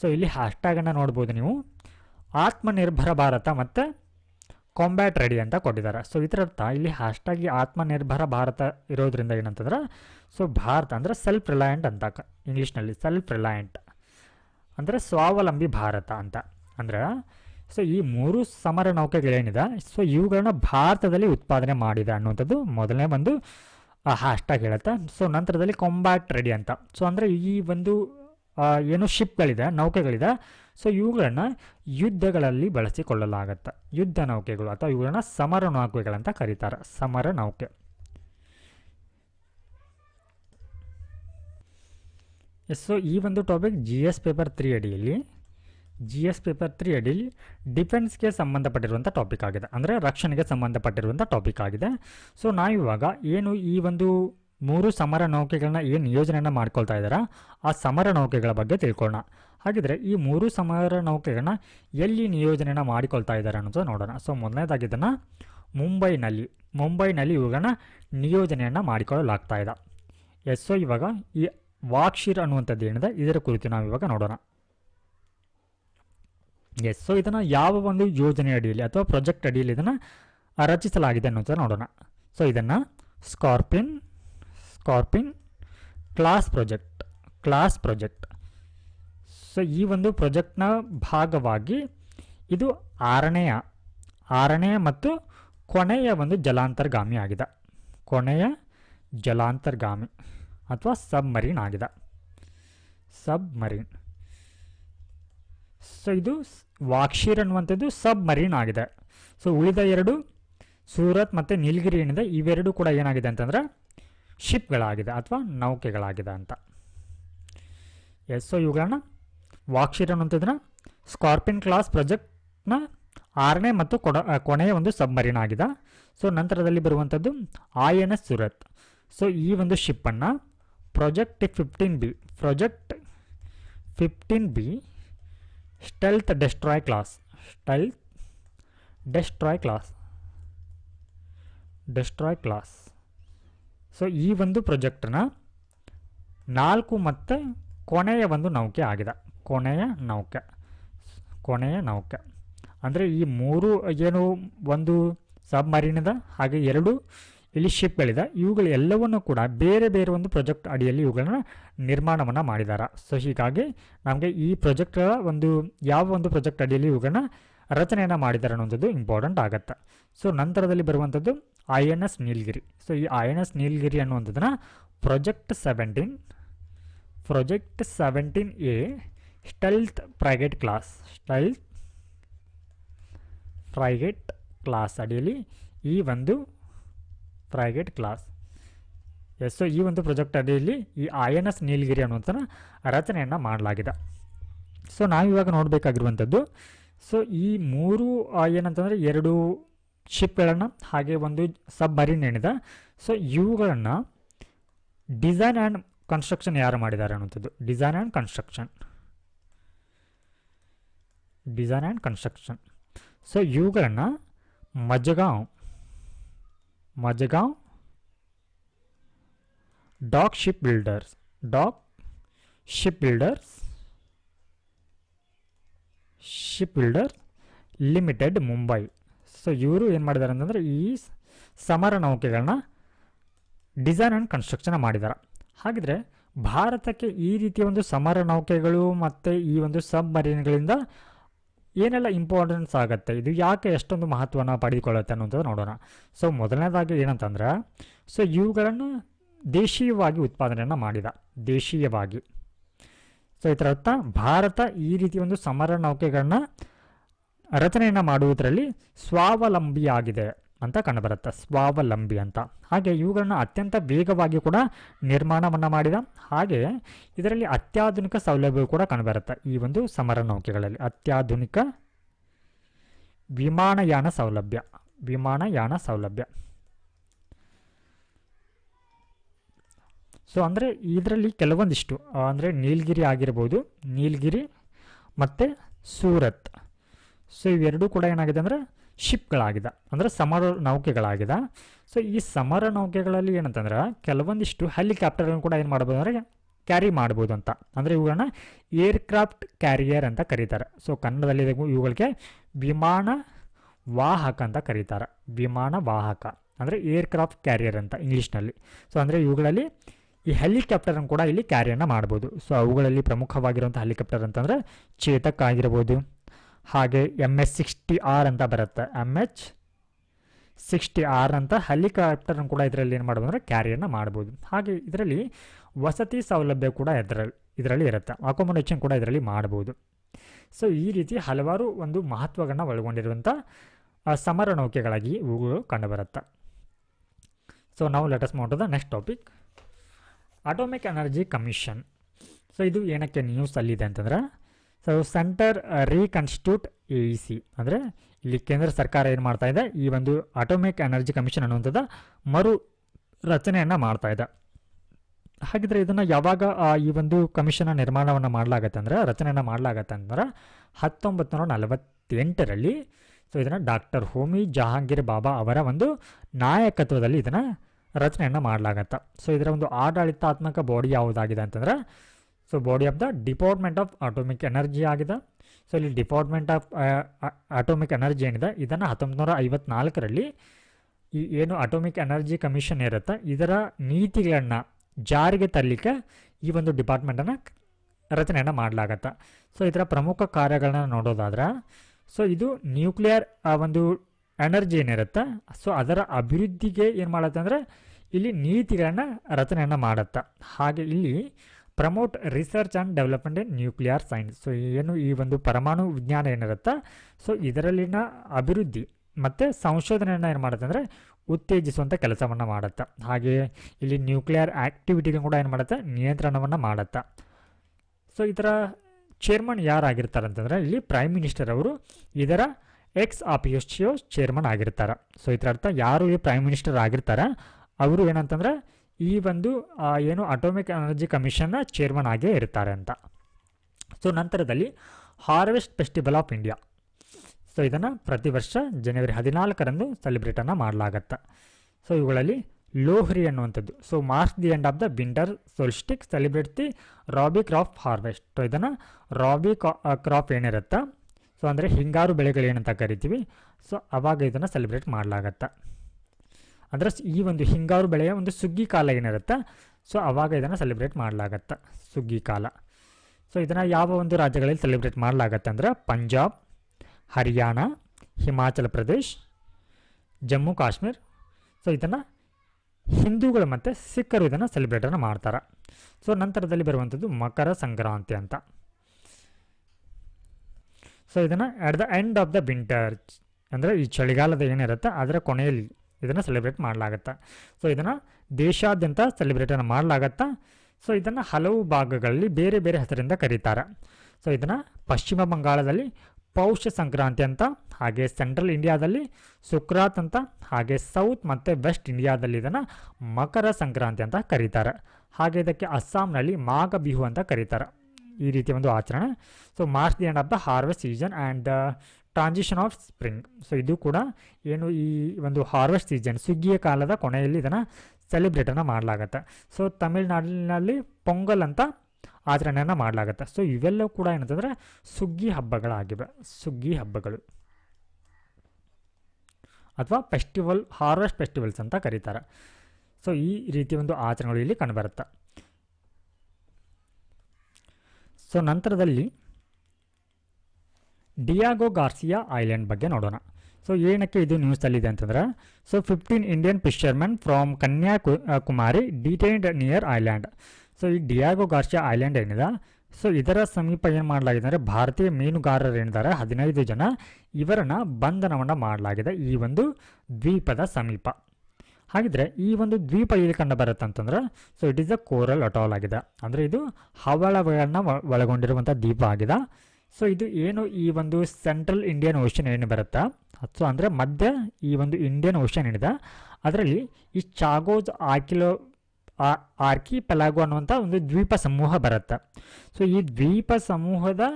S1: ಸೊ ಇಲ್ಲಿ ಹ್ಯಾಶ್ಟ್ಯಾಗನ್ನು ನೋಡ್ಬೋದು ನೀವು. ಆತ್ಮನಿರ್ಭರ ಭಾರತ ಮತ್ತು ಕಾಂಬ್ಯಾಟ್ ರೆಡಿ ಅಂತ ಕೊಟ್ಟಿದ್ದಾರೆ. ಸೊ ಇದರರ್ಥ ಇಲ್ಲಿ ಹ್ಯಾಶ್ಟ್ಯಾಗಿ ಆತ್ಮನಿರ್ಭರ ಭಾರತ ಇರೋದ್ರಿಂದ ಏನಂತಂದ್ರೆ ಸೊ ಭಾರತ ಅಂದರೆ ಸೆಲ್ಫ್ ರಿಲಯಂಟ್ ಅಂತ ಇಂಗ್ಲೀಷ್ನಲ್ಲಿ ಸೆಲ್ಫ್ ರಿಲಯಂಟ್ ಅಂದರೆ ಸ್ವಾವಲಂಬಿ ಭಾರತ ಅಂತ. ಅಂದ್ರೆ ಸೊ ಈ ಮೂರು ಸಮರ ನೌಕೆಗಳೇನಿದೆ ಸೊ ಇವುಗಳನ್ನ ಭಾರತದಲ್ಲಿ ಉತ್ಪಾದನೆ ಮಾಡಿದೆ ಅನ್ನುವಂಥದ್ದು ಮೊದಲನೇ ಒಂದು ಹ್ಯಾಶ್ಟ್ಯಾಗ್ ಹೇಳುತ್ತೆ. ಸೊ ನಂತರದಲ್ಲಿ ಕಾಂಬ್ಯಾಟ್ ರೆಡಿ ಅಂತ. ಸೊ ಅಂದರೆ ಈ ಒಂದು ಏನು ಶಿಪ್ಗಳಿದೆ ನೌಕೆಗಳಿದೆ. ಸೊ ಇವುಗಳನ್ನು ಯುದ್ಧಗಳಲ್ಲಿ ಬಳಸಿಕೊಳ್ಳಲಾಗತ್ತೆ. ಯುದ್ಧ ನೌಕೆಗಳು ಅಥವಾ ಇವುಗಳನ್ನ ಸಮರ ನೌಕೆಗಳಂತ ಕರೀತಾರೆ. ಸಮರ ನೌಕೆ. ಸೊ ಈ ಒಂದು topic G S paper three ಅಡಿಯಲ್ಲಿ ಜಿ ಎಸ್ ಪೇಪರ್ ತ್ರೀ ಅಡಿಯಲ್ಲಿ ಡಿಫೆನ್ಸ್ಗೆ ಸಂಬಂಧಪಟ್ಟಿರುವಂಥ ಟಾಪಿಕ್ ಆಗಿದೆ. ಅಂದರೆ ರಕ್ಷಣೆಗೆ ಸಂಬಂಧಪಟ್ಟಿರುವಂಥ ಟಾಪಿಕ್ ಆಗಿದೆ. ಸೊ ನಾವಿವಾಗ ಏನು ಈ ಒಂದು ಮೂರು ಸಮರ ನೌಕೆಗಳನ್ನ ಏನು ನಿಯೋಜನೆಯನ್ನು ಮಾಡ್ಕೊಳ್ತಾ ಇದ್ದಾರಾ? ಆ ಸಮರ ನೌಕೆಗಳ ಬಗ್ಗೆ ತಿಳ್ಕೊಳ್ಳೋಣ ಹಾಗಿದ್ರೆ ಈ ಮೂರು ಸಮರ ನೌಕೆಗಳನ್ನ ಎಲ್ಲಿ ನಿಯೋಜನೆಯನ್ನು ಮಾಡಿಕೊಳ್ತಾ ಇದ್ದಾರೆ ಅನ್ನೋದು ನೋಡೋಣ. ಸೊ ಮೊದಲನೇದಾಗಿದ್ದನ್ನು ಮುಂಬೈನಲ್ಲಿ. ಮುಂಬೈನಲ್ಲಿ ಇವುಗಳನ್ನ ನಿಯೋಜನೆಯನ್ನು ಮಾಡಿಕೊಳ್ಳಲಾಗ್ತಾ ಇದೆ. ಎಸ್ ಸೊ ಇವಾಗ ಈ ವಾಕ್ಷಿರ್ ಅನ್ನುವಂಥದ್ದು ಏನಿದೆ? ಇದರ ಕುರಿತು ನಾವು ಇವಾಗ ನೋಡೋಣ. ಎಸ್ ಸೊ ಇದನ್ನು ಯಾವ ಒಂದು ಯೋಜನೆ ಅಡಿಯಲ್ಲಿ ಅಥವಾ ಪ್ರಾಜೆಕ್ಟ್ ಅಡಿಯಲ್ಲಿ ಇದನ್ನು ರಚಿಸಲಾಗಿದೆ ಅನ್ನೋದನ್ನು ನೋಡೋಣ. ಸೊ ಇದನ್ನು Scorpene Scorpene class project class project. So ಈ ಒಂದು ಪ್ರೊಜೆಕ್ಟ್ನ ಭಾಗವಾಗಿ ಇದು ಆರನೆಯ ಆರನೆಯ ಮತ್ತು ಕೊನೆಯ ಒಂದು ಜಲಾಂತರ್ಗಾಮಿ ಆಗಿದೆ. ಕೊನೆಯ ಜಲಾಂತರ್ಗಾಮಿ ಅಥವಾ ಸಬ್ಮರೀನ್ ಆಗಿದೆ. ಸಬ್ಮರೀನ್. ಸೊ ಇದು ವಾಕ್ಷೀರ್ ಅನ್ನುವಂಥದ್ದು ಸಬ್ಮರೀನ್ ಆಗಿದೆ. ಸೊ ಉಳಿದ ಎರಡು ಸೂರತ್ ಮತ್ತು ನೀಲಗಿರಿ ಏನಿದೆ, ಇವೆರಡು ಕೂಡ ಏನಾಗಿದೆ ಅಂತಂದರೆ ಶಿಪ್ಗಳಾಗಿದೆ ಅಥವಾ ನೌಕೆಗಳಾಗಿದೆ ಅಂತ. ಎಸ್ ಸೊ ಇವುಗಳನ್ನ ವಾಕ್ಷೀರ್ ಅನ್ನುವಂಥದ್ದನ್ನ ಸ್ಕಾರ್ಪಿನ್ ಕ್ಲಾಸ್ ಪ್ರಾಜೆಕ್ಟ್ನ ಆರನೇ ಮತ್ತು ಕೊಡ ಕೊನೆಯ ಒಂದು ಸಬ್ಮರೀನ್ ಆಗಿದೆ. ಸೊ ನಂತರದಲ್ಲಿ ಬರುವಂಥದ್ದು I N S Surat so ಈ ಒಂದು ಶಿಪ್ಪನ್ನು project fifteen B project fifteen B stealth destroy class stealth destroy class destroy class so ಈ ಒಂದು ಪ್ರೊಜೆಕ್ಟನ್ನ ನಾಲ್ಕು ಮತ್ತು ಕೊನೆಯ ಒಂದು ನೌಕೆ ಆಗಿದೆ. ಕೊನೆಯ ನೌಕೆ. ಕೊನೆಯ ನೌಕೆ. ಅಂದರೆ ಈ ಮೂರು ಏನು ಒಂದು ಸಬ್ಮರೀನಿದೆ ಹಾಗೆ ಎರಡು ಇಲ್ಲಿ ಶಿಪ್ಗಳಿದೆ ಇವುಗಳು ಎಲ್ಲವನ್ನು ಕೂಡ ಬೇರೆ ಬೇರೆ ಒಂದು ಪ್ರಾಜೆಕ್ಟ್ ಅಡಿಯಲ್ಲಿ ಇವುಗಳನ್ನ ನಿರ್ಮಾಣವನ್ನು ಮಾಡಿದ್ದಾರೆ. ಸೊ ಹೀಗಾಗಿ ನಮಗೆ ಈ ಪ್ರಾಜೆಕ್ಟ್ ಒಂದು ಯಾವ ಒಂದು ಪ್ರಾಜೆಕ್ಟ್ ಅಡಿಯಲ್ಲಿ ಇವುಗಳನ್ನ ರಚನೆಯನ್ನು ಮಾಡಿದ್ದಾರೆ ಅನ್ನೋಂಥದ್ದು ಇಂಪಾರ್ಟೆಂಟ್ ಆಗುತ್ತೆ. ಸೊ ನಂತರದಲ್ಲಿ ಬರುವಂಥದ್ದು I N S Nilgiri so ಈ ಐ ಎನ್ ಎಸ್ ನೀಲಗಿರಿ ಅನ್ನುವಂಥದ್ದನ್ನ project seventeen project seventeen A stealth frigate class stealth frigate class ಅಡಿಯಲ್ಲಿ ಈ ಒಂದು ಪ್ರೈಗೇಟ್ ಕ್ಲಾಸ್ ಎಸ್ ಸೊ ಈ ಒಂದು ಪ್ರೊಜೆಕ್ಟ್ ಅಡಿಯಲ್ಲಿ ಈ ಐ ಎನ್ ಎಸ್ ನೀಲಗಿರಿ ಅನ್ನುವಂಥನ್ನ ರಚನೆಯನ್ನು ಮಾಡಲಾಗಿದೆ. ಸೊ ನಾವಿವಾಗ ನೋಡಬೇಕಾಗಿರುವಂಥದ್ದು ಸೊ ಈ ಮೂರು ಏನಂತಂದರೆ, ಎರಡು ಶಿಪ್ಗಳನ್ನು ಹಾಗೆ ಒಂದು ಸಬ್ ಮರೀನ್ ಏನಿದೆ. ಸೊ ಇವುಗಳನ್ನು ಡಿಸೈನ್ ಆ್ಯಂಡ್ ಕನ್ಸ್ಟ್ರಕ್ಷನ್ ಯಾರು ಮಾಡಿದ್ದಾರೆ ಅನ್ನುವಂಥದ್ದು. Design and construction design and construction so ಇವುಗಳನ್ನು Mazagon Mazagon dock ship builders dock ship builders ship builders limited Mumbai so ಇವರು ಏನು ಮಾಡಿದ್ದಾರೆ ಅಂತಂದರೆ ಈ ಸಮರ ನೌಕೆಗಳನ್ನ ಡಿಸೈನ್ ಆ್ಯಂಡ್ ಕನ್ಸ್ಟ್ರಕ್ಷನ್ ಮಾಡಿದ್ದಾರೆ ಹಾಗಿದ್ರೆ ಭಾರತಕ್ಕೆ ಈ ರೀತಿಯ ಒಂದು ಸಮರ ನೌಕೆಗಳು ಮತ್ತು ಈ ಒಂದು ಸಬ್ ಮರೀನ್ಗಳಿಂದ ಏನೆಲ್ಲ ಇಂಪಾರ್ಟೆನ್ಸ್ ಆಗುತ್ತೆ, ಇದು ಯಾಕೆ ಎಷ್ಟೊಂದು ಮಹತ್ವನ ಪಡೆದುಕೊಳ್ಳುತ್ತೆ ಅನ್ನೋದು ನೋಡೋಣ. ಸೊ ಮೊದಲನೇದಾಗಿ ಏನಂತಂದ್ರೆ ಸೊ ಇವುಗಳನ್ನು ದೇಶೀಯವಾಗಿ ಉತ್ಪಾದನೆಯನ್ನು ಮಾಡಿದ, ದೇಶೀಯವಾಗಿ. ಸೊ ಇದರ ಅರ್ಥ ಭಾರತ ಈ ರೀತಿ ಒಂದು ಸಮರ ನೌಕೆಗಳನ್ನ ರಚನೆಯನ್ನು ಮಾಡುವುದರಲ್ಲಿ ಸ್ವಾವಲಂಬಿಯಾಗಿದೆ ಅಂತ ಕಂಡುಬರುತ್ತೆ. ಸ್ವಾವಲಂಬಿ ಅಂತ. ಹಾಗೆ ಇವುಗಳನ್ನು ಅತ್ಯಂತ ವೇಗವಾಗಿ ಕೂಡ ನಿರ್ಮಾಣವನ್ನು ಮಾಡಿದ. ಹಾಗೆ ಇದರಲ್ಲಿ ಅತ್ಯಾಧುನಿಕ ಸೌಲಭ್ಯವು ಕೂಡ ಕಂಡುಬರುತ್ತೆ ಈ ಒಂದು ಸಮರ ನೌಕೆಗಳಲ್ಲಿ ಅತ್ಯಾಧುನಿಕ ವಿಮಾನಯಾನ ಸೌಲಭ್ಯ. ವಿಮಾನಯಾನ ಸೌಲಭ್ಯ. ಸೊ ಅಂದರೆ ಇದರಲ್ಲಿ ಕೆಲವೊಂದಿಷ್ಟು, ಅಂದರೆ ನೀಲಗಿರಿ ಆಗಿರ್ಬೋದು, ನೀಲಗಿರಿ ಮತ್ತು ಸೂರತ್. ಸೊ ಇವೆರಡೂ ಕೂಡ ಏನಾಗಿದೆ ಅಂದರೆ ಶಿಪ್ಗಳಾಗಿದೆ ಅಂದರೆ ಸಮರ ನೌಕೆಗಳಾಗಿದೆ. ಸೊ ಈ ಸಮರ ನೌಕೆಗಳಲ್ಲಿ ಏನಂತಂದ್ರೆ ಕೆಲವೊಂದಿಷ್ಟು ಹೆಲಿಕಾಪ್ಟರ್ಗಳನ್ನು ಕೂಡ ಏನು ಮಾಡ್ಬೋದು ಅಂದರೆ ಕ್ಯಾರಿ ಮಾಡ್ಬೋದು ಅಂತ. ಅಂದರೆ ಇವುಗಳನ್ನ ಏರ್ಕ್ರಾಫ್ಟ್ ಕ್ಯಾರಿಯರ್ ಅಂತ ಕರೀತಾರೆ. ಸೊ ಕನ್ನಡದಲ್ಲಿ ಇವುಗಳಿಗೆ ವಿಮಾನ ವಾಹಕ ಅಂತ ಕರೀತಾರೆ. ವಿಮಾನ ವಾಹಕ, ಅಂದರೆ ಏರ್ಕ್ರಾಫ್ಟ್ ಕ್ಯಾರಿಯರ್ ಅಂತ ಇಂಗ್ಲೀಷ್ನಲ್ಲಿ. ಸೊ ಅಂದರೆ ಇವುಗಳಲ್ಲಿ ಈ ಹೆಲಿಕಾಪ್ಟರನ್ನು ಕೂಡ ಇಲ್ಲಿ ಕ್ಯಾರಿಯನ್ನು ಮಾಡ್ಬೋದು. ಸೊ ಅವುಗಳಲ್ಲಿ ಪ್ರಮುಖವಾಗಿರುವಂಥ ಹೆಲಿಕಾಪ್ಟರ್ ಅಂತಂದರೆ ಚೇತಕ್ ಆಗಿರ್ಬೋದು ಹಾಗೆ ಎಂ ಎಚ್ ಸಿಕ್ಸ್ಟಿ ಆರ್ ಅಂತ ಬರುತ್ತೆ. ಎಂ ಎಚ್ ಸಿಕ್ಸ್ಟಿ ಆರ್ ಅಂತ ಹೆಲಿಕಾಪ್ಟರ್ನ ಕೂಡ ಇದರಲ್ಲಿ ಏನು ಮಾಡ್ಬೋದು ಅಂದರೆ ಕ್ಯಾರಿಯನ್ನು ಮಾಡ್ಬೋದು. ಹಾಗೆ ಇದರಲ್ಲಿ ವಸತಿ ಸೌಲಭ್ಯ ಕೂಡ ಇದರಲ್ಲಿ ಇದರಲ್ಲಿ ಇರುತ್ತೆ. ಅಕೊಮೊಡೇಷನ್ ಕೂಡ ಇದರಲ್ಲಿ ಮಾಡ್ಬೋದು. ಸೊ ಈ ರೀತಿ ಹಲವಾರು ಒಂದು ಮಹತ್ವಗಳನ್ನ ಒಳಗೊಂಡಿರುವಂಥ ಸಮರ ನೌಕೆಗಳಾಗಿ ಇವುಗಳು ಕಂಡುಬರುತ್ತೆ. ಸೊ ನಾವು ಲೆಟಸ್ ಮಾಡೋದ next topic atomic energy commission so ಇದು ಏನಕ್ಕೆ ನ್ಯೂಸ್ ಅಲ್ಲಿದೆ ಅಂತಂದ್ರೆ so center reconstitute A E C ಅಂದರೆ ಇಲ್ಲಿ ಕೇಂದ್ರ ಸರ್ಕಾರ ಏನು ಮಾಡ್ತಾ ಇದೆ? ಈ ಒಂದು ಆಟೋಮಿಕ್ ಎನರ್ಜಿ ಕಮಿಷನ್ ಅನ್ನುವಂಥದ್ದು ಮರು ರಚನೆಯನ್ನು ಮಾಡ್ತಾ ಇದೆ. ಹಾಗಿದ್ರೆ ಇದನ್ನು ಯಾವಾಗ ಈ ಒಂದು ಕಮಿಷನ್ನ ನಿರ್ಮಾಣವನ್ನು ಮಾಡಲಾಗತ್ತೆ ಅಂದರೆ, ರಚನೆಯನ್ನು ಮಾಡಲಾಗತ್ತೆ ಅಂದ್ರೆ ಹತ್ತೊಂಬತ್ತು ನೂರ ನಲವತ್ತೆಂಟರಲ್ಲಿ ಸೊ ಇದನ್ನು ಡಾಕ್ಟರ್ ಹೋಮಿ ಜಹಾಂಗೀರ್ ಬಾಬಾ ಅವರ ಒಂದು ನಾಯಕತ್ವದಲ್ಲಿ ಇದನ್ನು ರಚನೆಯನ್ನು ಮಾಡಲಾಗತ್ತೆ. ಸೊ ಇದರ ಒಂದು ಆಡಳಿತಾತ್ಮಕ ಬಾಡಿ ಯಾವುದಾಗಿದೆ ಅಂತಂದ್ರೆ so body of the department of atomic energy ಆಗಿದೆ. ಸೊ ಇಲ್ಲಿ ಡಿಪಾರ್ಟ್ಮೆಂಟ್ ಆಫ್ ಅಟೋಮಿಕ್ ಎನರ್ಜಿ ಏನಿದೆ? ಇದನ್ನು ಹತ್ತೊಂಬತ್ತು ನೂರ ಐವತ್ನಾಲ್ಕರಲ್ಲಿ ಈ ಏನು ಅಟೋಮಿಕ್ ಎನರ್ಜಿ ಕಮಿಷನ್ ಇರುತ್ತೆ, ಇದರ ನೀತಿಗಳನ್ನು ಜಾರಿಗೆ ತರಲಿಕ್ಕೆ ಈ ಒಂದು ಡಿಪಾರ್ಟ್ಮೆಂಟನ್ನು ರಚನೆಯನ್ನು ಮಾಡಲಾಗತ್ತೆ. ಸೊ ಇದರ ಪ್ರಮುಖ ಕಾರ್ಯಗಳನ್ನ ನೋಡೋದಾದ್ರೆ ಸೊ ಇದು ನ್ಯೂಕ್ಲಿಯರ್ ಆ, ಒಂದು ಎನರ್ಜಿ ಏನಿರುತ್ತೆ ಸೊ ಅದರ ಅಭಿವೃದ್ಧಿಗೆ ಏನು ಮಾಡುತ್ತೆ ಅಂದರೆ, ಇಲ್ಲಿ ನೀತಿಗಳನ್ನು ರಚನೆಯನ್ನು ಮಾಡುತ್ತೆ. ಹಾಗೆ ಇಲ್ಲಿ promote research and development in nuclear science so ಏನು ಈ ಒಂದು ಪರಮಾಣು ವಿಜ್ಞಾನ ಏನಿರುತ್ತೆ ಸೊ ಇದರಲ್ಲಿನ ಅಭಿವೃದ್ಧಿ ಮತ್ತು ಸಂಶೋಧನೆಯನ್ನು ಏನು ಮಾಡುತ್ತೆ ಅಂದರೆ ಉತ್ತೇಜಿಸುವಂಥ ಕೆಲಸವನ್ನು ಮಾಡುತ್ತೆ. ಹಾಗೆಯೇ ಇಲ್ಲಿ ನ್ಯೂಕ್ಲಿಯರ್ ಆ್ಯಕ್ಟಿವಿಟಿಗೆ ಕೂಡ ಏನು ಮಾಡುತ್ತೆ? ನಿಯಂತ್ರಣವನ್ನು ಮಾಡುತ್ತೆ. ಸೊ ಇದರ ಚೇರ್ಮನ್ ಯಾರಾಗಿರ್ತಾರೆ ಅಂತಂದರೆ, ಇಲ್ಲಿ ಪ್ರೈಮ್ ಮಿನಿಸ್ಟರ್ ಅವರು ಇದರ ಎಕ್ಸ್ ಆಪಿಯೋಸ್ಟಿಯೋ ಚೇರ್ಮನ್ ಆಗಿರ್ತಾರೆ. ಸೊ ಇದರ ಅರ್ಥ ಯಾರು ಈ ಪ್ರೈಮ್ ಮಿನಿಸ್ಟರ್ ಆಗಿರ್ತಾರೆ, ಅವರು ಏನಂತಂದರೆ ಈ ಒಂದು ಏನು ಅಟೋಮಿಕ್ ಎನರ್ಜಿ ಕಮಿಷನ್ನ ಚೇರ್ಮನ್ ಆಗೇ ಇರ್ತಾರೆ ಅಂತ. ಸೊ ನಂತರದಲ್ಲಿ harvest festival of India so ಇದನ್ನು ಪ್ರತಿ ವರ್ಷ ಜನವರಿ ಹದಿನಾಲ್ಕರಂದು ಸೆಲೆಬ್ರೇಟನ್ನು ಮಾಡಲಾಗತ್ತೆ. ಸೊ ಇವುಗಳಲ್ಲಿ ಲೋಹ್ರಿ ಅನ್ನುವಂಥದ್ದು so march the end of the winter solstice celebrate the rabi crop harvest so ಇದನ್ನು ರಾಬಿ ಕ್ರಾಪ್ ಏನಿರುತ್ತೆ? ಸೊ ಅಂದರೆ ಹಿಂಗಾರು ಬೆಳೆಗಳು ಏನಂತ ಕರಿತೀವಿ. ಸೊ ಅವಾಗ ಇದನ್ನು ಸೆಲೆಬ್ರೇಟ್ ಮಾಡಲಾಗತ್ತೆ. ಅಂದರೆ ಈ ಒಂದು ಹಿಂಗಾರು ಬೆಳೆಯ ಒಂದು ಸುಗ್ಗಿ ಕಾಲ ಏನಿರುತ್ತೆ? ಸೊ, ಅವಾಗ ಇದನ್ನು ಸೆಲೆಬ್ರೇಟ್ ಮಾಡಲಾಗತ್ತೆ. ಸುಗ್ಗಿ ಕಾಲ. ಸೊ, ಇದನ್ನು ಯಾವ ಒಂದು ರಾಜ್ಯಗಳಲ್ಲಿ ಸೆಲೆಬ್ರೇಟ್ ಮಾಡಲಾಗತ್ತೆ ಅಂದರೆ ಪಂಜಾಬ್, ಹರಿಯಾಣ, ಹಿಮಾಚಲ ಪ್ರದೇಶ್, ಜಮ್ಮು, ಕಾಶ್ಮೀರ್. ಸೊ, ಇದನ್ನು ಹಿಂದೂಗಳು ಮತ್ತು ಸಿಖ್ಖರು ಇದನ್ನು ಸೆಲೆಬ್ರೇಟನ್ನು ಮಾಡ್ತಾರೆ. ಸೊ, ನಂತರದಲ್ಲಿ ಬರುವಂಥದ್ದು ಮಕರ ಸಂಕ್ರಾಂತಿ ಅಂತ. ಸೊ, ಇದನ್ನು at the end of the winter ಅಂದರೆ ಈ ಚಳಿಗಾಲದ ಏನಿರುತ್ತೆ, ಅದರ ಕೊನೆಯಲ್ಲಿ ಇದನ್ನು ಸೆಲೆಬ್ರೇಟ್ ಮಾಡಲಾಗತ್ತೆ? ಸೊ ಇದನ್ನು ದೇಶಾದ್ಯಂತ ಸೆಲೆಬ್ರೇಟನ್ನು ಮಾಡಲಾಗತ್ತೆ? ಸೊ ಇದನ್ನು ಹಲವು ಭಾಗಗಳಲ್ಲಿ ಬೇರೆ ಬೇರೆ ಹೆಸರಿಂದ ಕರೀತಾರೆ. ಸೊ ಇದನ್ನು ಪಶ್ಚಿಮ ಬಂಗಾಳದಲ್ಲಿ ಪೌಷ ಸಂಕ್ರಾಂತಿ ಅಂತ, ಹಾಗೆ ಸೆಂಟ್ರಲ್ ಇಂಡಿಯಾದಲ್ಲಿ ಸುಕ್ರಾತ್ ಅಂತ, ಹಾಗೆ ಸೌತ್ ಮತ್ತು ವೆಸ್ಟ್ ಇಂಡಿಯಾದಲ್ಲಿ ಇದನ್ನು ಮಕರ ಸಂಕ್ರಾಂತಿ ಅಂತ ಕರೀತಾರೆ. ಹಾಗೆ ಇದಕ್ಕೆ ಅಸ್ಸಾಂನಲ್ಲಿ ಮಾಘ ಬಿಹು ಅಂತ ಕರೀತಾರೆ. ಈ ರೀತಿಯ ಒಂದು ಆಚರಣೆ. So march the end of the harvest season and transition of spring so ಇದು ಕೂಡ ಏನು ಈ ಒಂದು ಹಾರ್ವೆಸ್ಟ್ ಸೀಸನ್ ಸುಗ್ಗಿಯ ಕಾಲದ ಕೊನೆಯಲ್ಲಿ ಇದನ್ನು ಸೆಲೆಬ್ರೇಟನ್ನು ಮಾಡಲಾಗತ್ತೆ. ಸೊ ತಮಿಳ್ನಾಡಿನಲ್ಲಿ ಪೊಂಗಲ್ ಅಂತ ಆಚರಣೆಯನ್ನು ಮಾಡಲಾಗತ್ತೆ. ಸೊ ಇವೆಲ್ಲವೂ ಕೂಡ ಏನಂತಂದರೆ ಸುಗ್ಗಿ ಹಬ್ಬಗಳಾಗಿವೆ. ಸುಗ್ಗಿ ಹಬ್ಬಗಳು. ಅಥವಾ ಫೆಸ್ಟಿವಲ್ ಹಾರ್ವೆಸ್ಟ್ ಫೆಸ್ಟಿವಲ್ಸ್ ಅಂತ ಕರೀತಾರೆ. ಸೊ ಈ ರೀತಿ ಒಂದು ಆಚರಣೆಗಳು ಇಲ್ಲಿ ಕಂಡುಬರುತ್ತೆ. ಸೊ ನಂತರದಲ್ಲಿ ಡಿಯಾಗೋ ಗಾರ್ಸಿಯಾ ಐಲ್ಯಾಂಡ್ ಬಗ್ಗೆ ನೋಡೋಣ. ಸೊ ಏನಕ್ಕೆ ಇದು ನ್ಯೂಸಲ್ಲಿದೆ ಅಂತಂದ್ರೆ so fifteen Indian fisherman from Kanyakumari detained near island so ಈ ಡಿಯಾಗೋ ಗಾರ್ಸಿಯಾ ಐಲ್ಯಾಂಡ್ ಏನಿದೆ ಸೊ ಇದರ ಸಮೀಪ ಏನು ಮಾಡಲಾಗಿದೆ ಅಂದರೆ, ಭಾರತೀಯ ಮೀನುಗಾರರು ಏನಿದ್ದಾರೆ, ಹದಿನೈದು ಜನ ಇವರನ್ನು ಬಂಧನವನ್ನು ಮಾಡಲಾಗಿದೆ ಈ ಒಂದು ದ್ವೀಪದ ಸಮೀಪ. ಹಾಗಿದ್ರೆ, ಈ ಒಂದು ದ್ವೀಪ ಇಲ್ಲಿ ಕಂಡು ಬರುತ್ತೆ ಅಂತಂದ್ರೆ so it is a coral atoll ಆಗಿದೆ. ಅಂದರೆ ಇದು ಹವಳಗಳನ್ನು ಒಳಗೊಂಡಿರುವಂಥ ದ್ವೀಪ ಆಗಿದೆ. ಸೊ ಇದು ಏನು ಈ ಒಂದು ಸೆಂಟ್ರಲ್ ಇಂಡಿಯನ್ ಓಷನ್ ಏನು ಬರುತ್ತಾ? ಸೊ ಅಂದರೆ ಮಧ್ಯ ಈ ಒಂದು ಇಂಡಿಯನ್ ಓಷನ್ ಏನಿದೆ? ಅದರಲ್ಲಿ ಈ ಚಾಗೋಜ್ ಆಕಿಲೋ ಆರ್ಕಿ ಪೆಲಾಗೋ ಅನ್ನುವಂಥ ಒಂದು ದ್ವೀಪ ಸಮೂಹ ಬರುತ್ತೆ. ಸೊ ಈ ದ್ವೀಪ ಸಮೂಹದ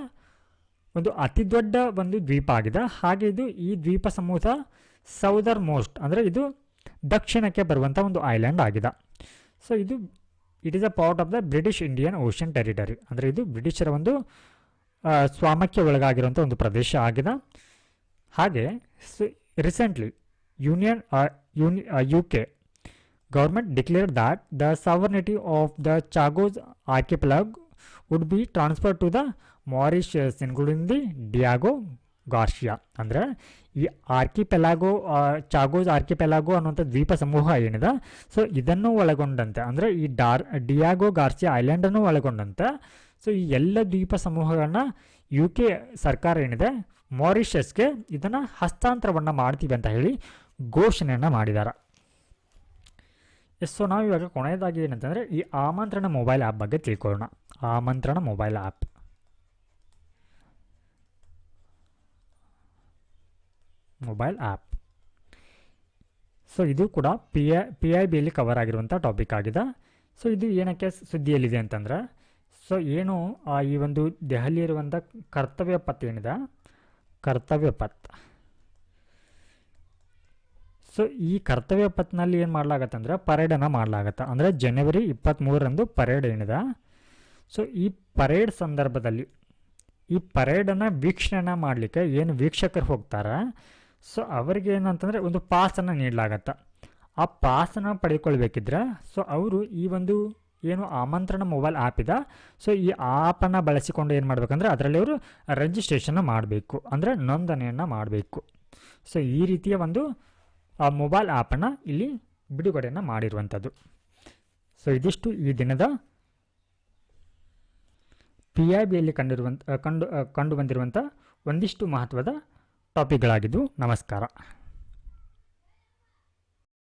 S1: ಒಂದು ಅತಿ ದೊಡ್ಡ ಒಂದು ದ್ವೀಪ ಆಗಿದೆ. ಹಾಗೆ ಇದು ಈ ದ್ವೀಪ ಸಮೂಹದ ಸೌದರ್ ಮೋಸ್ಟ್ ಅಂದರೆ ಇದು ದಕ್ಷಿಣಕ್ಕೆ ಬರುವಂಥ ಒಂದು ಐಲ್ಯಾಂಡ್ ಆಗಿದೆ. ಸೊ ಇದು it is a part of the British Indian Ocean Territory ಅಂದರೆ ಇದು ಬ್ರಿಟಿಷರ ಒಂದು ಸ್ವಾಮಕ್ಕೆ ಒಳಗಾಗಿರುವಂಥ ಒಂದು ಪ್ರದೇಶ ಆಗಿದೆ. ಹಾಗೆ recently union uni U K government declare that the sovereignty of the Chagos archipelago would be transfer to the Mauritius including the Diego Garcia ಅಂದರೆ ಈ ಆರ್ಕಿಪೆಲಾಗೋ ಚಾಗೋಸ್ ಆರ್ಕಿಪೆಲಾಗೋ ಅನ್ನುವಂಥ ದ್ವೀಪ ಸಮೂಹ ಏನಿದೆ ಸೊ ಇದನ್ನು ಒಳಗೊಂಡಂತೆ, ಅಂದರೆ ಈ ಡಾರ್ ಡಿಯಾಗೋ ಗಾರ್ಸಿಯಾ ಐಲ್ಯಾಂಡನ್ನು ಒಳಗೊಂಡಂತೆ ಸೊ ಈ ಎಲ್ಲ ದ್ವೀಪ ಸಮೂಹಗಳನ್ನ ಯು ಕೆ ಸರ್ಕಾರ ಏನಿದೆ ಮಾರಿಷಸ್ಗೆ ಇದನ್ನು ಹಸ್ತಾಂತರವನ್ನು ಮಾಡ್ತೀವಿ ಅಂತ ಹೇಳಿ ಘೋಷಣೆಯನ್ನು ಮಾಡಿದ್ದಾರೆ ಎಸ್ ಸೊ ನಾವು ಇವಾಗ ಕೊನೆಯದಾಗಿ ಏನಂತಂದರೆ ಈ ಆಮಂತ್ರಣ ಮೊಬೈಲ್ ಆ್ಯಪ್ ಬಗ್ಗೆ ತಿಳ್ಕೊಳ್ಳೋಣ. Aamantran mobile app mobile app so ಇದು ಕೂಡ ಪಿ ಐ ಪಿ ಐ ಬಿಯಲ್ಲಿ ಕವರ್ ಆಗಿರುವಂಥ ಟಾಪಿಕ್ ಆಗಿದೆ. ಸೊ ಇದು ಏನಕ್ಕೆ ಸುದ್ದಿಯಲ್ಲಿದೆ ಅಂತಂದರೆ ಸೊ ಏನು ಈ ಒಂದು ದೆಹಲಿಯಲ್ಲಿರುವಂಥ ಕರ್ತವ್ಯ ಪಥ ಏನಿದೆ? ಕರ್ತವ್ಯ ಪಥ ಸೊ ಈ ಕರ್ತವ್ಯ ಪಥ್ನಲ್ಲಿ ಏನು ಮಾಡಲಾಗತ್ತೆ ಅಂದರೆ ಪರೇಡನ್ನು ಮಾಡಲಾಗತ್ತೆ. ಅಂದರೆ ಜನವರಿ ಇಪ್ಪತ್ತ್ಮೂರರಂದು ಪರೇಡ್ ಏನಿದೆ? ಸೊ ಈ ಪರೇಡ್ ಸಂದರ್ಭದಲ್ಲಿ, ಈ ಪರೇಡನ್ನು ವೀಕ್ಷಣೆ ಮಾಡಲಿಕ್ಕೆ ಏನು ವೀಕ್ಷಕರು ಹೋಗ್ತಾರೆ? ಸೊ ಅವರಿಗೆ ಏನಂತಂದರೆ ಒಂದು ಪಾಸನ್ನು ನೀಡಲಾಗತ್ತೆ. ಆ ಪಾಸನ್ನು ಪಡೆದುಕೊಳ್ಬೇಕಿದ್ರೆ ಸೊ ಅವರು ಈ ಒಂದು ಏನು ಆಮಂತ್ರಣ ಮೊಬೈಲ್ ಆ್ಯಪ್ ಇದೆ. ಸೊ ಈ ಆ್ಯಪನ್ನು ಬಳಸಿಕೊಂಡು ಏನು ಮಾಡಬೇಕಂದ್ರೆ ಅದರಲ್ಲಿ ಅವರು ರಿಜಿಸ್ಟ್ರೇಷನ್ನ ಮಾಡಬೇಕು. ಅಂದರೆ ನೋಂದಣಿಯನ್ನು ಮಾಡಬೇಕು. ಸೊ ಈ ರೀತಿಯ ಒಂದು ಮೊಬೈಲ್ ಆ್ಯಪನ್ನು ಇಲ್ಲಿ ಬಿಡುಗಡೆಯನ್ನು ಮಾಡಿರುವಂಥದ್ದು. ಸೊ ಇದಿಷ್ಟು ಈ ದಿನದ ಪಿ ಐ ಬಿಯಲ್ಲಿ ಕಂಡಿರುವಂಥ, ಕಂಡು ಕಂಡು ಬಂದಿರುವಂಥ ಒಂದಿಷ್ಟು ಮಹತ್ವದ ಟಾಪಿಕ್ಗಳಾಗಿದ್ದು ನಮಸ್ಕಾರ.